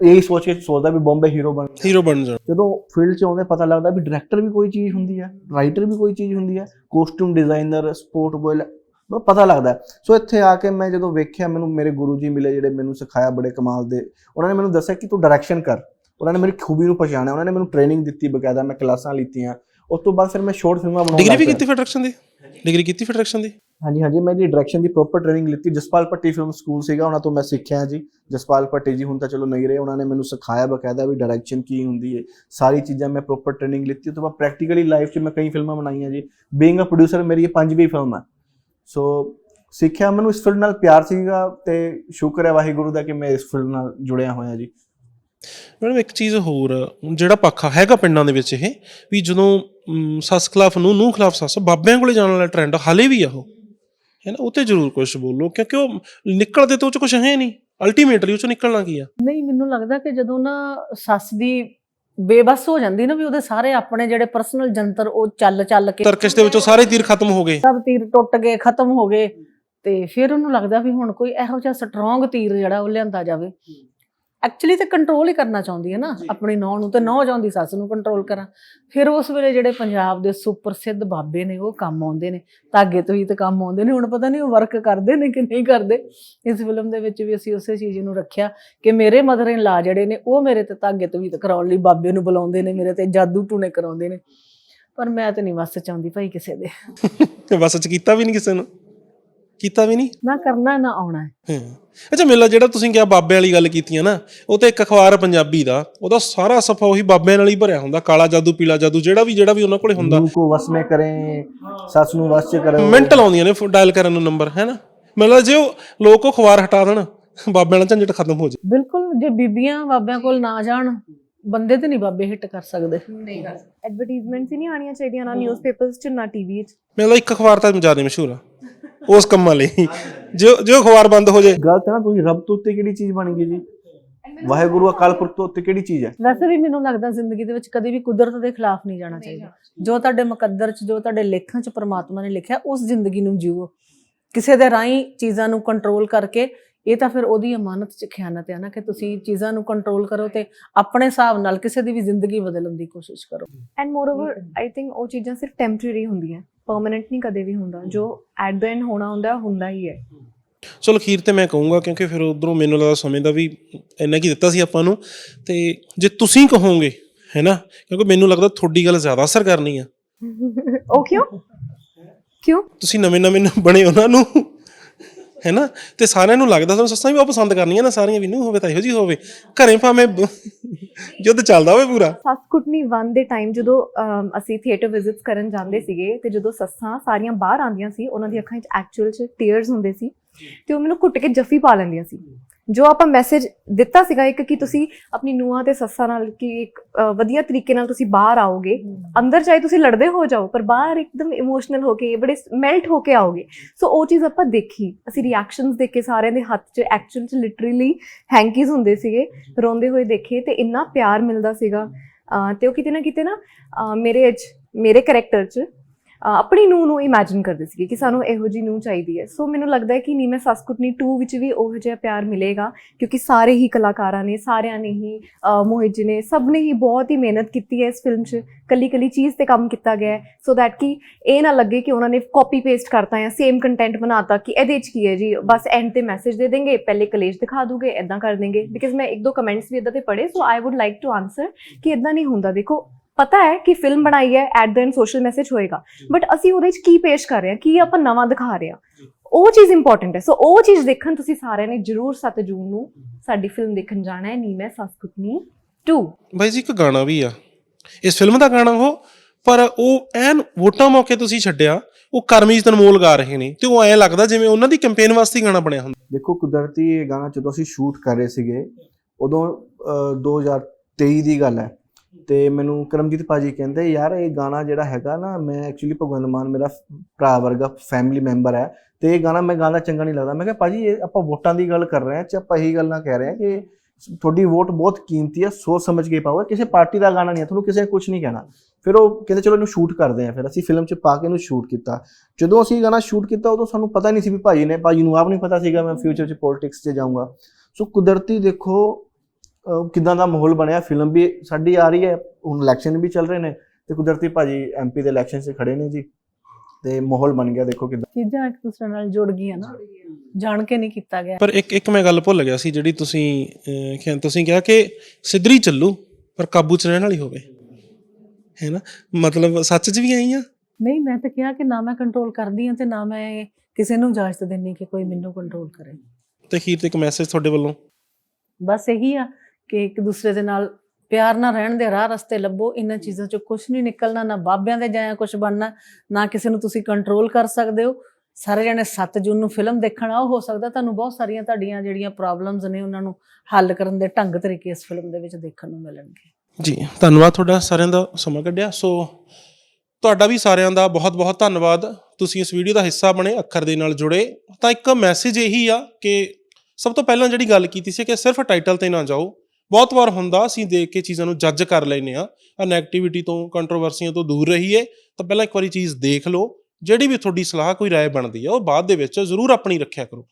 ਇਹੀ ਸੋਚ ਕੇ ਸੋਚਦਾ ਵੀ ਬੰਬੇ ਹੀਰੋ ਬਣ ਹੀਰੋ ਬਣ ਜਾਣਾ ਜਦੋਂ ਫੀਲਡ 'ਚ ਆਉਂਦੇ ਪਤਾ ਲੱਗਦਾ ਵੀ ਡਾਇਰੈਕਟਰ ਵੀ ਕੋਈ ਚੀਜ਼ ਹੁੰਦੀ ਹੈ ਰਾਈਟਰ ਵੀ ਕੋਈ ਚੀਜ਼ ਹੁੰਦੀ ਹੈ ਕੋਸਟਿਊਮ ਡਿਜ਼ਾਈਨਰ ਸਪੋਰਟ ਬੋਇਲ ਬਹੁਤ ਪਤਾ ਲੱਗਦਾ। ਸੋ ਇੱਥੇ ਆ ਕੇ ਮੈਂ ਜਦੋਂ ਵੇਖਿਆ ਮੈਨੂੰ ਮੇਰੇ ਗੁਰੂ ਜੀ ਮਿਲੇ ਜਿਹੜੇ ਮੈਨੂੰ ਸਿਖਾਇਆ ਬੜੇ ਕਮਾਲ ਦੇ। ਉਹਨਾਂ ਨੇ ਮੈਨੂੰ ਦੱਸਿਆ ਕਿ ਤੂੰ ਡਾਇਰੈਕਸ਼ਨ ਕਰ। ਉਹਨਾਂ ਨੇ ਮੇਰੀ ਖੂਬੀ ਨੂੰ ਪਛਾਣਿਆ। ਉਹਨਾਂ ਨੇ ਮੈਨੂੰ ਟ੍ਰੇਨਿੰਗ ਦਿੱਤੀ ਬਕਾਇਦਾ। ਮੈਂ ਕਲਾਸਾਂ ਲਿੱਤੀਆਂ। ਉਸ ਤੋਂ ਬਾਅਦ ਫਿਰ ਮੈਂ ਸ਼ਾਰਟ ਫਿਲਮਾਂ ਬਣਾਉਣ ਡਿਗਰੀ ਵੀ। ਕੀਤੀ ਫਿਰ ਡਾਇਰੈਕਸ਼ਨ ਦੀ? ਡਿਗਰੀ ਕੀਤੀ ਫਿਰ ਡਾਇਰੈਕਸ਼ਨ ਦੀ? ਹਾਂਜੀ ਹਾਂਜੀ। ਮੈਂ ਜੀ ਡਾਇਰੈਕਸ਼ਨ ਦੀ ਪ੍ਰੋਪਰ ਟ੍ਰੇਨਿੰਗ ਲਿੱਤੀ। ਜਸਪਾਲ ਪੱਟੀ ਫਿਲਮ ਸਕੂਲ ਸੀਗਾ, ਉਹਨਾਂ ਤੋਂ ਮੈਂ ਸਿੱਖਿਆ ਜੀ। ਜਸਪਾਲ ਪੱਟੀ ਜੀ ਹੁਣ ਤਾਂ ਚਲੋ ਨਹੀਂ ਰਹੇ, ਉਹਨਾਂ ਨੇ ਮੈਨੂੰ ਸਿਖਾਇਆ ਬਕਾਇਦਾ ਵੀ ਡਾਇਰੈਕਸ਼ਨ ਕੀ ਹੁੰਦੀ ਹੈ ਸਾਰੀ ਚੀਜ਼ਾਂ ਮੈਂ ਪ੍ਰੋਪਰ ਟ੍ਰੇਨਿੰਗ ਲਿੱਤੀ। ਉਸ ਤੋਂ ਬਾਅਦ ਪ੍ਰੈਕਟੀਕਲੀ ਲਾਈਫ 'ਚ ਮੈਂ ਕਈ ਫਿਲਮਾਂ ਬਣਾਈਆਂ ਜੀ। ਬੀਇੰਗ ਅ ਪ੍ਰੋਡਿਊਸਰ ਮੇਰੀ ਇਹ ਪੰਜਵੀਂ ਫਿਲਮ ਹੈ ਸੋ ਸਿੱਖਿਆ ਮੈਨੂੰ ਇਸ ਫਿਲਮ ਨਾਲ ਪਿਆਰ ਸੀਗਾ ਤੇ ਸ਼ੁਕਰ ਹੈ ਵਾਹਿਗੁਰੂ ਦਾ ਕਿ ਮੈਂ ਇਸ ਫਿਲਮ ਨਾਲ ਜੁੜਿਆ ਹੋਇਆ ਜੀ। ਮੈਡਮ, ਇੱਕ ਚੀਜ਼ ਹੋਰ, ਜਿਹੜਾ ਪੱਖਾ ਹੈਗਾ ਪਿੰਡਾਂ ਦੇ ਵਿੱਚ ਇਹ, ਵੀ ਜਦੋਂ ਸੱਸ ਖਿਲਾਫ ਨੂੰ ਨੂੰ ਖਿਲਾਫ ਸੱਸ ਬਾਬਿਆਂ ਕੋਲੇ ਜਾਣ ਵਾਲਾ ਟ੍ਰੈਂਡ ਹਾਲੇ ਵੀ ਆ ਉਹ। ਹੈ ਨਾ ਜ਼ਰੂਰ ਕੁਝ ਬੋਲੋ ਕਿਉਂਕਿ ਉਹ ਨਿਕਲਦੇ ਤਾਂ ਉਹ ਚ ਕੁਝ ਹੈ ਨਹੀਂ। ਅਲਟੀਮੇਟਲੀ ਉਹ ਚ ਨਿਕਲਣਾ ਕੀ ਆ? ਨਹੀਂ ਮੈਨੂੰ ਲੱਗਦਾ ਕਿ ਜਦੋਂ ਨਾ ਸੱਸ ਦੀ ਬੇਬਸ ਹੋ ਜਾਂਦੀ ਨਾ ਵੀ ਉਹਦੇ ਸਾਰੇ ਆਪਣੇ ਜਿਹੜੇ ਪਰਸਨਲ ਜੰਤਰ ਉਹ ਚੱਲ ਚੱਲ ਕੇ ਤਰਕਸ਼ ਦੇ ਵਿੱਚੋਂ ਸਾਰੇ ਤੀਰ ਖਤਮ ਹੋ ਗਏ। ਸਭ ਤੀਰ ਟੁੱਟ ਗਏ ਖਤਮ ਹੋ ਗਏ। ਤੇ ਫਿਰ ਉਹਨੂੰ ਲੱਗਦਾ ਵੀ ਹੁਣ ਕੋਈ ਇਹੋ ਜਿਹਾ ਸਟਰੋਂਗ ਤੀਰ ਜਿਹੜਾ ਉਹ ਲਿਆਂਦਾ ਜਾਵੇ। ਐਕਚੁਅਲੀ ਤੇ ਕੰਟਰੋਲ ਹੀ ਕਰਨਾ ਚਾਹੁੰਦੀ ਹੈ ਨਾ ਆਪਣੀ ਨੌਂ ਨੂੰ ਤੇ ਨੌ ਚਾਹੁੰਦੀ ਸੱਸ ਨੂੰ ਕੰਟਰੋਲ ਕਰਾਂ। ਫਿਰ ਉਸ ਵੇਲੇ ਜਿਹੜੇ ਪੰਜਾਬ ਦੇ ਸੁਪਰਸਿੱਧ ਬਾਬੇ ਨੇ ਉਹ ਕੰਮ ਆਉਂਦੇ ਨੇ। ਧਾਗੇ ਤੋਂ ਹੀ ਤੇ ਕੰਮ ਆਉਂਦੇ ਨੇ। ਹੁਣ ਪਤਾ ਨਹੀਂ ਉਹ ਵਰਕ ਕਰਦੇ ਨੇ ਕਿ ਨਹੀਂ ਕਰਦੇ। ਇਸ ਫਿਲਮ ਦੇ ਵਿੱਚ ਵੀ ਅਸੀਂ ਉਸੇ ਚੀਜ਼ ਨੂੰ ਰੱਖਿਆ ਕਿ ਮੇਰੇ ਮਦਰ ਇਨ ਲਾ ਜਿਹੜੇ ਨੇ ਉਹ ਮੇਰੇ ਤੇ ਧਾਗੇ ਤੋਂ ਵੀ ਤੇ ਕਰਾਉਣ ਲਈ ਬਾਬੇ ਨੂੰ ਬੁਲਾਉਂਦੇ ਨੇ ਮੇਰੇ ਤੇ ਜਾਦੂ ਟੂਣੇ ਕਰਾਉਂਦੇ ਨੇ। ਪਰ ਮੈਂ ਤੇ ਨਹੀਂ ਵਸ ਚਾਹੁੰਦੀ ਭਾਈ ਕਿਸੇ ਦੇ। ਤੇ ਬਸ ਚ ਕੀਤਾ ਵੀ ਨਹੀਂ ਕਿਸੇ ਨੂੰ? ਕੀਤਾ ਵੀ ਨਹੀਂ? ਨਾ ਕਰਨਾ ਨਾ ਆਉਣਾ ਹੈ। ਹਾਂ। ਅੱਛਾ ਮੇਲਾ ਜਿਹੜਾ ਤੁਸੀਂ ਕਿਹਾ ਬਾਬੇ ਵਾਲੀ ਗੱਲ ਕੀਤੀ ਹੈ ਨਾ ਉਹ ਤੇ ਇੱਕ ਅਖਬਾਰ ਪੰਜਾਬੀ ਦਾ ਉਹਦਾ ਸਾਰਾ ਸਫਾ ਉਹੀ ਬਾਬਿਆਂ ਨਾਲ ਹੀ ਭਰਿਆ ਹੁੰਦਾ ਕਾਲਾ ਜਾਦੂ ਪੀਲਾ ਜਾਦੂ ਜਿਹੜਾ ਵੀ ਜਿਹੜਾ ਵੀ ਉਹਨਾਂ ਕੋਲੇ ਹੁੰਦਾ। ਨੂੰ ਕੋ ਵਸ ਮੇ ਕਰੇ ਸੱਸ ਨੂੰ ਵਸ ਚ ਕਰੇ। ਮਿੰਟ ਲਾਉਂਦੀਆਂ ਨੇ ਡਾਇਲ ਕਰਨ ਨੂੰ ਨੰਬਰ ਹੈ ਨਾ? ਮਤਲਬ ਜੇ ਉਹ ਲੋਕ ਉਹ ਅਖਬਾਰ ਹਟਾ ਦੇਣ ਬਾਬਿਆਂ ਦਾ ਝੰਜਟ ਖਤਮ ਹੋ ਜਾਏ। ਬਿਲਕੁਲ ਜੇ ਬੀਬੀਆਂ ਬਾਬਿਆਂ ਕੋਲ ਨਾ ਜਾਣ ਬੰਦੇ ਤੇ ਨਹੀਂ ਬਾਬੇ ਹਿੱਟ ਕਰ ਸਕਦੇ। ਐਡਵਰਟਾਈਜ਼ਮੈਂਟਸ ਹੀ ਨਹੀਂ ਆਣੀਆਂ ਚਾਹੀਦੀਆਂ ਨਾ ਨਿਊਜ਼ਪੇਪਰਸ 'ਚ ਨਾ ਟੀਵੀ 'ਚ। ਮਤਲਬ ਇੱਕ ਅਖਬਾਰ ਤਾਂ ਜ਼ਿਆਦਾ ਮਸ਼ਹੂਰ ਆ। ਉਸ ਕੰਮਾਂ ਲਈ। ਜੋ ਜੋ ਅਖਬਾਰ ਬੰਦ ਹੋ ਜਾਏ ਗਲਤ ਹੈ ਨਾ ਤੁਸੀਂ ਰੱਬ ਤੋਂ ਉੱਤੇ ਕਿਹੜੀ ਚੀਜ਼ ਬਣ ਗਈ ਜੀ? ਵਾਹਿਗੁਰੂ ਅਕਾਲ ਪੁਰਖ ਤੋਂ ਉੱਤੇ ਕਿਹੜੀ ਚੀਜ਼ ਹੈ? ਵੈਸੇ ਵੀ ਮੈਨੂੰ ਲੱਗਦਾ ਜ਼ਿੰਦਗੀ ਦੇ ਵਿੱਚ ਕਦੇ ਵੀ ਕੁਦਰਤ ਦੇ ਖਿਲਾਫ ਨਹੀਂ ਜਾਣਾ ਚਾਹੀਦਾ। ਜੋ ਤੁਹਾਡੇ ਮੁਕੱਦਰ 'ਚ ਜੋ ਤੁਹਾਡੇ ਲੇਖਾਂ 'ਚ ਪ੍ਰਮਾਤਮਾ ਨੇ ਲਿਖਿਆ ਉਸ ਜ਼ਿੰਦਗੀ ਨੂੰ ਜੀਓ। ਕਿਸੇ ਦੇ ਰਾਹੀਂ ਚੀਜ਼ਾਂ ਨੂੰ ਕੰਟਰੋਲ ਕਰਕੇ ਇਹ ਤਾਂ ਫਿਰ ਉਹਦੀ ਅਮਾਨਤ 'ਚ ਖਿਆਨਤ ਹੈ ਨਾ ਕਿ ਤੁਸੀਂ ਚੀਜ਼ਾਂ ਨੂੰ ਕੰਟਰੋਲ ਕਰੋ ਤੇ ਆਪਣੇ ਹਿਸਾਬ ਨਾਲ ਕਿਸੇ ਦੀ ਵੀ ਜ਼ਿੰਦਗੀ ਬਦਲਣ ਦੀ ਕੋਸ਼ਿਸ਼ ਕਰੋ। ਐਂਡ ਮੋਰਓਵਰ ਆਈ ਥਿੰਕ ਉਹ ਚੀਜ਼ਾਂ ਸਿਰਫ ਟੈਂਪਰੇਰੀ ਹੁੰਦੀਆਂ। ਪਰਮਨੈਂਟ ਨਹੀਂ ਕਦੇ ਵੀ ਹੁੰਦਾ ਜੋ ਐਟ ਦ ਐਂਡ ਹੋਣਾ ਹੁੰਦਾ ਹੁੰਦਾ ਹੀ ਹੈ। ਚਲੋ ਅਖੀਰ ਤੇ ਮੈਂ ਕਹੂੰਗਾ ਕਿਉਂਕਿ ਫਿਰ ਉਧਰੋਂ ਮੈਨੂੰ ਲੱਗਦਾ ਸਮੇਂ ਦਾ ਵੀ ਇੰਨਾ ਕੀ ਦਿੱਤਾ ਸੀ ਆਪਾਂ ਨੂੰ। ਤੇ ਜੇ ਤੁਸੀਂ ਕਹੋਗੇ ਹੈ ਨਾ ਕਿਉਂਕਿ ਮੈਨੂੰ ਲੱਗਦਾ ਤੁਹਾਡੀ ਗੱਲ ਜ਼ਿਆਦਾ ਅਸਰ ਕਰਨੀ ਆ। ਉਹ ਕਿਉਂ? ਕਿਉਂ? ਤੁਸੀਂ ਨਵੇਂ ਨਵੇਂ ਬਣੇ ਉਹਨਾਂ ਨੂੰ ਹੈ ਨਾ ਤੇ ਸਾਰਿਆਂ ਨੂੰ ਲੱਗਦਾ ਤੁਹਾਨੂੰ ਸੱਸਾਂ ਵੀ ਉਹ ਪਸੰਦ ਕਰਨੀਆਂ ਨਾ ਸਾਰੀਆਂ ਵੀ ਨੂੰ ਹੋਵੇ ਤਾਂ ਇਹੋ ਜੀ ਹੋਵੇ। ਘਰੇ ਭਾਵੇਂ ਬ- ਚੱਲਦਾ ਹੋਵੇ ਪੂਰਾ। ਸੱਸ ਕੁੱਟਣੀ 1 ਦੇ ਟਾਈਮ ਜਦੋਂ ਅਮ, ਅਸੀਂ ਥੀਏਟਰ ਵਿਜ਼ਿਟਸ ਕਰਨ ਜਾਂਦੇ ਸੀਗੇ ਤੇ ਜਦੋਂ ਸੱਸਾਂ ਸਾਰੀਆਂ ਬਾਹਰ ਆਉਂਦੀਆਂ ਸੀ ਉਹਨਾਂ ਦੀ ਅੱਖਾਂ 'ਚ ਐਕਚੁਅਲ 'ਚ ਟੀਅਰਸ ਹੁੰਦੇ ਸੀ ਤੇ ਉਹ ਮੈਨੂੰ ਘੁੱਟ ਕੇ ਜੱਫੀ ਪਾ ਲੈਂਦੀਆਂ ਸੀ। ਜੋ ਆਪਾਂ ਮੈਸੇਜ ਦਿੱਤਾ ਸੀਗਾ ਇੱਕ ਕਿ ਤੁਸੀਂ ਆਪਣੀ ਨੂੰਹਾਂ ਤੇ ਸੱਸਾਂ ਨਾਲ ਕਿ ਇੱਕ ਅ, ਵਧੀਆ ਤਰੀਕੇ ਨਾਲ ਤੁਸੀਂ ਬਾਹਰ ਆਓਗੇ ਅੰਦਰ ਚਾਹੇ ਤੁਸੀਂ ਲੜਦੇ ਹੋ ਜਾਓ ਪਰ ਬਾਹਰ ਇੱਕਦਮ ਇਮੋਸ਼ਨਲ ਹੋ ਕੇ ਬੜੇ ਮੈਲਟ ਹੋ ਕੇ ਆਓਗੇ। ਸੋ ਉਹ ਚੀਜ਼ ਆਪਾਂ ਦੇਖੀ। ਅਸੀਂ ਰਿਐਕਸ਼ਨਸ ਦੇਖ ਕੇ ਸਾਰਿਆਂ ਦੇ ਹੱਥ 'ਚ ਐਕਚੁਅਲ 'ਚ ਲਿਟਰਲੀ ਹੈਂਕੀਜ਼ ਹੁੰਦੇ ਸੀਗੇ ਰੋਂਦੇ ਹੋਏ ਦੇਖੇ ਤੇ ਇੰਨਾ ਪਿਆਰ ਮਿਲਦਾ ਸੀਗਾ। ਅਹ ਤੇ ਉਹ ਕਿਤੇ ਨਾ ਕਿਤੇ ਨਾ ਅਹ ਮੇਰੇ 'ਚ ਮੇਰੇ ਕੈਰੈਕਟਰ 'ਚ ਆਪਣੀ ਨੂੰ ਨੂੰ ਇਮੇਜਿਨ ਕਰਦੇ ਸੀਗੇ ਕਿ ਸਾਨੂੰ ਇਹੋ ਜੀ ਨੂੰ ਚਾਹੀਦੀ ਹੈ। ਸੋ ਮੈਨੂੰ ਲੱਗਦਾ ਹੈ ਕਿ ਨੀ ਮੈਂ ਸੱਸ ਕੁੱਟਣੀ 2 ਵਿੱਚ ਵੀ ਉਹੋ ਜਿਹਾ ਪਿਆਰ ਮਿਲੇਗਾ, ਕਿਉਂਕਿ ਸਾਰੇ ਹੀ ਕਲਾਕਾਰਾਂ ਨੇ, ਸਾਰਿਆਂ ਨੇ ਹੀ, ਅਹ ਮੋਹਿਤ ਜੀ ਨੇ, ਸਭ ਨੇ ਹੀ ਬਹੁਤ ਹੀ ਮਿਹਨਤ ਕੀਤੀ ਹੈ ਇਸ ਫਿਲਮ 'ਚ। ਕੱਲੀ ਕੱਲੀ ਚੀਜ਼ ਤੇ ਕੰਮ ਕੀਤਾ ਗਿਆ ਹੈ। ਸੋ ਦੈਟ ਕਿ ਇਹ ਨਾ ਲੱਗੇ ਕਿ ਉਹਨਾਂ ਨੇ ਕਾਪੀ ਪੇਸਟ ਕਰਤਾ ਜਾਂ ਸੇਮ ਕੰਟੈਂਟ ਬਣਾਤਾ ਕਿ ਇਹਦੇ 'ਚ ਕੀ ਹੈ ਜੀ, ਬਸ ਐਂਡ ਤੇ ਮੈਸੇਜ ਦੇ ਦੇਂਗੇ ਪਹਿਲੇ ਕਲੇਸ਼ ਦਿਖਾ ਦੂਗੇ ਐਦਾਂ ਕਰ ਦੇਂਗੇ ਬਿਕਾਜ਼ ਮੈਂ ਇੱਕ ਦੋ ਕਮੈਂਟਸ ਵੀ ਇਦਾਂ 'ਤੇ ਪੜ੍ਹੇ so I would like to answer ਕਿ ਇਦਾਂ ਨਹੀਂ ਹੁੰਦਾ। ਦੇਖੋ ਪਤਾ ਹੈ ਕਿ ਫਿਲਮ ਬਣਾਈ ਹੈ at the end social message ਹੋਏਗਾ। ਬਟ ਅਸੀਂ ਉਹਦੇ 'ਚ ਕੀ ਪੇਸ਼ ਕਰ ਰਹੇ ਹਾਂ ਕੀ ਆਪਾਂ ਨਵਾਂ ਦਿਖਾ ਰਹੇ ਹਾਂ। ਉਹ ਚੀਜ਼ ਇੰਪੋਰਟੈਂਟ ਹੈ। ਸੋ ਉਹ ਚੀਜ਼ ਦੇਖਣ ਤੁਸੀਂ ਸਾਰਿਆਂ ਨੇ ਜਰੂਰ 7 ਜੂਨ ਨੂੰ ਸਾਡੀ ਫਿਲਮ ਦੇਖਣ ਜਾਣਾ ਹੈ ਨੀ ਮੈਂ ਸੱਸ ਕੁੱਟਣੀ 2 ਬਾਈ ਜੀ ਇੱਕ ਗਾਣਾ ਵੀ ਆ। ਇਸ ਫਿਲਮ ਦਾ ਗਾਣਾ ਉਹ ਪਰ ਉਹ ਐਨ ਵੋਟਾਂ ਮੌਕੇ ਤੁਸੀਂ ਛੱਡਿਆ ਉਹ ਕਰਮਜੀਤ ਅਨਮੋਲ ਗਾ ਰਹੇ ਨੇ। ਤੇ ਉਹ ਐ ਲੱਗਦਾ ਜਿਵੇਂ ਉਹਨਾਂ ਦੀ ਕੈਂਪੇਨ ਵਾਸਤੇ ਹੀ ਗਾਣਾ ਬਣਿਆ ਹੁੰਦਾ। ਦੇਖੋ ਕੁਦਰਤੀ ਇਹ ਗਾਣਾ ਜਦੋਂ ਅਸੀਂ ਸ਼ੂਟ ਕਰ ਰਹੇ ਸੀਗੇ ਉਦੋਂ ਅਹ, 2023 ਦੀ ਗੱਲ ਹੈ। ਤੇ ਮੈਨੂੰ ਕਰਮਜੀਤ ਭਾਜੀ ਕਹਿੰਦੇ, ਯਾਰ ਇਹ ਗਾਣਾ ਜਿਹੜਾ ਹੈਗਾ ਨਾ, ਮੈਂ ਐਕਚੁਅਲੀ ਭਗਵੰਤ ਮਾਨ ਮੇਰਾ ਭਰਾ ਵਰਗਾ ਫੈਮਿਲੀ ਮੈਂਬਰ ਹੈ ਤੇ ਇਹ ਗਾਣਾ ਮੈਂ ਗਾਣਾ ਚੰਗਾ ਨਹੀਂ ਲੱਗਦਾ। ਮੈਂ ਕਿਹਾ ਭਾਜੀ ਇਹ ਆਪਾਂ ਵੋਟਾਂ ਦੀ ਗੱਲ ਕਰ ਰਹੇ ਹਾਂ ਚ ਆਪਾਂ ਇਹੀ ਗੱਲ ਨਾ ਕਹਿ ਰਹੇ ਹਾਂ ਕਿ ਤੁਹਾਡੀ ਵੋਟ ਬਹੁਤ ਕੀਮਤੀ ਹੈ, ਸੋਚ ਸਮਝ ਕੇ ਪਾਓ। ਕਿਸੇ ਪਾਰਟੀ ਦਾ ਗਾਣਾ ਨਹੀਂ ਹੈ, ਤੁਹਾਨੂੰ ਕਿਸੇ ਨੇ ਕੁਝ ਨਹੀਂ ਕਹਿਣਾ। ਫਿਰ ਉਹ ਕਹਿੰਦੇ, ਚਲੋ ਇਹਨੂੰ ਸ਼ੂਟ ਕਰਦੇ ਆ ਫਿਰ। ਅਸੀਂ ਫਿਲਮ 'ਚ ਪਾ ਕੇ ਇਹਨੂੰ ਸ਼ੂਟ ਕੀਤਾ। ਜਦੋਂ ਅਸੀਂ ਇਹ ਗਾਣਾ ਸ਼ੂਟ ਕੀਤਾ, ਉਦੋਂ ਸਾਨੂੰ ਪਤਾ ਨਹੀਂ ਸੀ ਵੀ ਭਾਜੀ ਨੇ ਭਾਜੀ ਨੂੰ ਆਪ ਨਹੀਂ ਪਤਾ ਸੀਗਾ ਮੈਂ ਫਿਊਚਰ 'ਚ ਪੋਲਿਟਿਕਸ 'ਚ ਜਾਊਂਗਾ। ਸੋ ਕੁਦਰਤੀ ਦੇਖੋ ਕਿੱਦਾਂ ਦਾ ਮਾਹੌਲ ਬਣਿਆ ਫਿਲਮ ਵੀ ਸਾਡੀ ਆ ਰਹੀ ਹੈ ਹੁਣ ਇਲੈਕਸ਼ਨ ਵੀ ਚੱਲ ਰਹੇ ਨੇ ਤੇ ਕੁਦਰਤੀ ਭਾਜੀ ਐਮਪੀ ਦੇ ਇਲੈਕਸ਼ਨ 'ਚ ਖੜੇ ਨੇ ਜੀ ਤੇ ਮਾਹੌਲ ਬਣ ਗਿਆ ਦੇਖੋ ਕਿਦਾਂ। ਚੀਜ਼ਾਂ ਇੱਕ ਦੂਸਰੇ ਨਾਲ ਜੁੜ ਗਈਆਂ ਨਾ ਜਾਣ ਕੇ ਨਹੀਂ ਕੀਤਾ ਗਿਆ। ਪਰ ਇੱਕ ਇੱਕ ਮੈਂ ਗੱਲ ਭੁੱਲ ਗਿਆ ਸੀ ਜਿਹੜੀ ਤੁਸੀਂ ਖਿਆ- ਤੁਸੀਂ ਕਿਹਾ ਕਿ ਸਿੱਧਰੀ ਚੱਲੂ ਪਰ ਕਾਬੂ 'ਚ ਰਹਿਣ ਵਾਲੀ ਹੋਵੇ। ਹੈ ਨਾ? ਮਤਲਬ ਸੱਚ 'ਚ ਵੀ ਆਈ ਆ ਨਹੀਂ ਮੈਂ ਤਾਂ ਕਿਹਾ ਕਿ ਨਾ ਮੈਂ ਕੰਟਰੋਲ ਕਰਦੀ ਹਾਂ ਤੇ ਨਾ ਮੈਂ ਕਿਸੇ ਨੂੰ ਇਜਾਜ਼ਤ ਦਿੰਨੀ ਕਿ ਕੋਈ ਮੈਨੂੰ ਕੰਟਰੋਲ ਕਰੇ। ਤੇ ਅਖੀਰ ਤੇ ਇੱਕ ਮੈਸੇਜ ਤੁਹਾਡੇ ਵੱਲੋਂ? ਬਸ ਇਹੀ ਆ ਕਿ ਇੱਕ ਦੂਸਰੇ ਦੇ ਨਾਲ ਪਿਆਰ ਨਾਲ ਰਹਿਣ ਦੇ ਰਾਹ ਰਸਤੇ ਲੱਭੋ ਇਹਨਾਂ ਚੀਜ਼ਾਂ ਚੋਂ ਕੁਝ ਨਹੀਂ ਨਿਕਲਣਾ, ਨਾ ਬਾਬਿਆਂ ਦੇ ਜਾਇਆ ਕੁਝ ਬਣਨਾ, ਨਾ ਕਿਸੇ ਨੂੰ ਤੁਸੀਂ ਕੰਟਰੋਲ ਕਰ ਸਕਦੇ ਹੋ। ਸਾਰੇ ਜਣੇ 7 ਜੂਨ ਨੂੰ ਫਿਲਮ ਦੇਖਣ ਆਓ ਹੋ ਸਕਦਾ ਤੁਹਾਨੂੰ ਬਹੁਤ ਸਾਰੀਆਂ ਤੁਹਾਡੀਆਂ ਜਿਹੜੀਆਂ ਪ੍ਰੋਬਲਮਸ ਨੇ ਉਹਨਾਂ ਨੂੰ ਹੱਲ ਕਰਨ ਦੇ ਢੰਗ ਤਰੀਕੇ ਇਸ ਫਿਲਮ ਦੇ ਵਿੱਚ ਦੇਖਣ ਨੂੰ ਮਿਲਣਗੇ। ਜੀ, ਧੰਨਵਾਦ ਤੁਹਾਡਾ ਸਾਰਿਆਂ ਦਾ ਸਮਾਂ ਕੱਢਿਆ। ਸੋ, ਤੁਹਾਡਾ ਵੀ ਸਾਰਿਆਂ ਦਾ ਬਹੁਤ-ਬਹੁਤ ਧੰਨਵਾਦ। ਤੁਸੀਂ ਇਸ ਵੀਡੀਓ ਦਾ ਹਿੱਸਾ ਬਣੇ, ਅੱਖਰ ਦੇ ਨਾਲ ਜੁੜੇ। ਤਾਂ ਇੱਕ ਮੈਸੇਜ ਇਹੀ ਆ ਕਿ ਸਭ ਤੋਂ ਪਹਿਲਾਂ ਜਿਹੜੀ ਗੱਲ ਕੀਤੀ ਸੀ ਕਿ ਸਿਰਫ ਟਾਈਟਲ ਤੇ ਨਾ ਜਾਓ। ਬਹੁਤ ਵਾਰ ਹੁੰਦਾ ਅਸੀਂ ਦੇਖ ਕੇ ਚੀਜ਼ਾਂ ਨੂੰ ਜੱਜ ਕਰ ਲੈਨੇ ਆ ਆ ਨੈਗੇਟਿਵਿਟੀ ਤੋਂ ਕੰਟਰੋਵਰਸੀਆਂ ਤੋਂ ਦੂਰ ਰਹੀਏ ਤਾਂ ਪਹਿਲਾਂ ਇੱਕ ਵਾਰੀ ਚੀਜ਼ ਦੇਖ ਲਓ ਜਿਹੜੀ ਵੀ ਤੁਹਾਡੀ ਸਲਾਹ ਕੋਈ رائے ਬਣਦੀ ਆ ਉਹ ਬਾਅਦ ਦੇ ਵਿੱਚ ਜ਼ਰੂਰ ਆਪਣੀ ਰੱਖਿਆ ਕਰੋ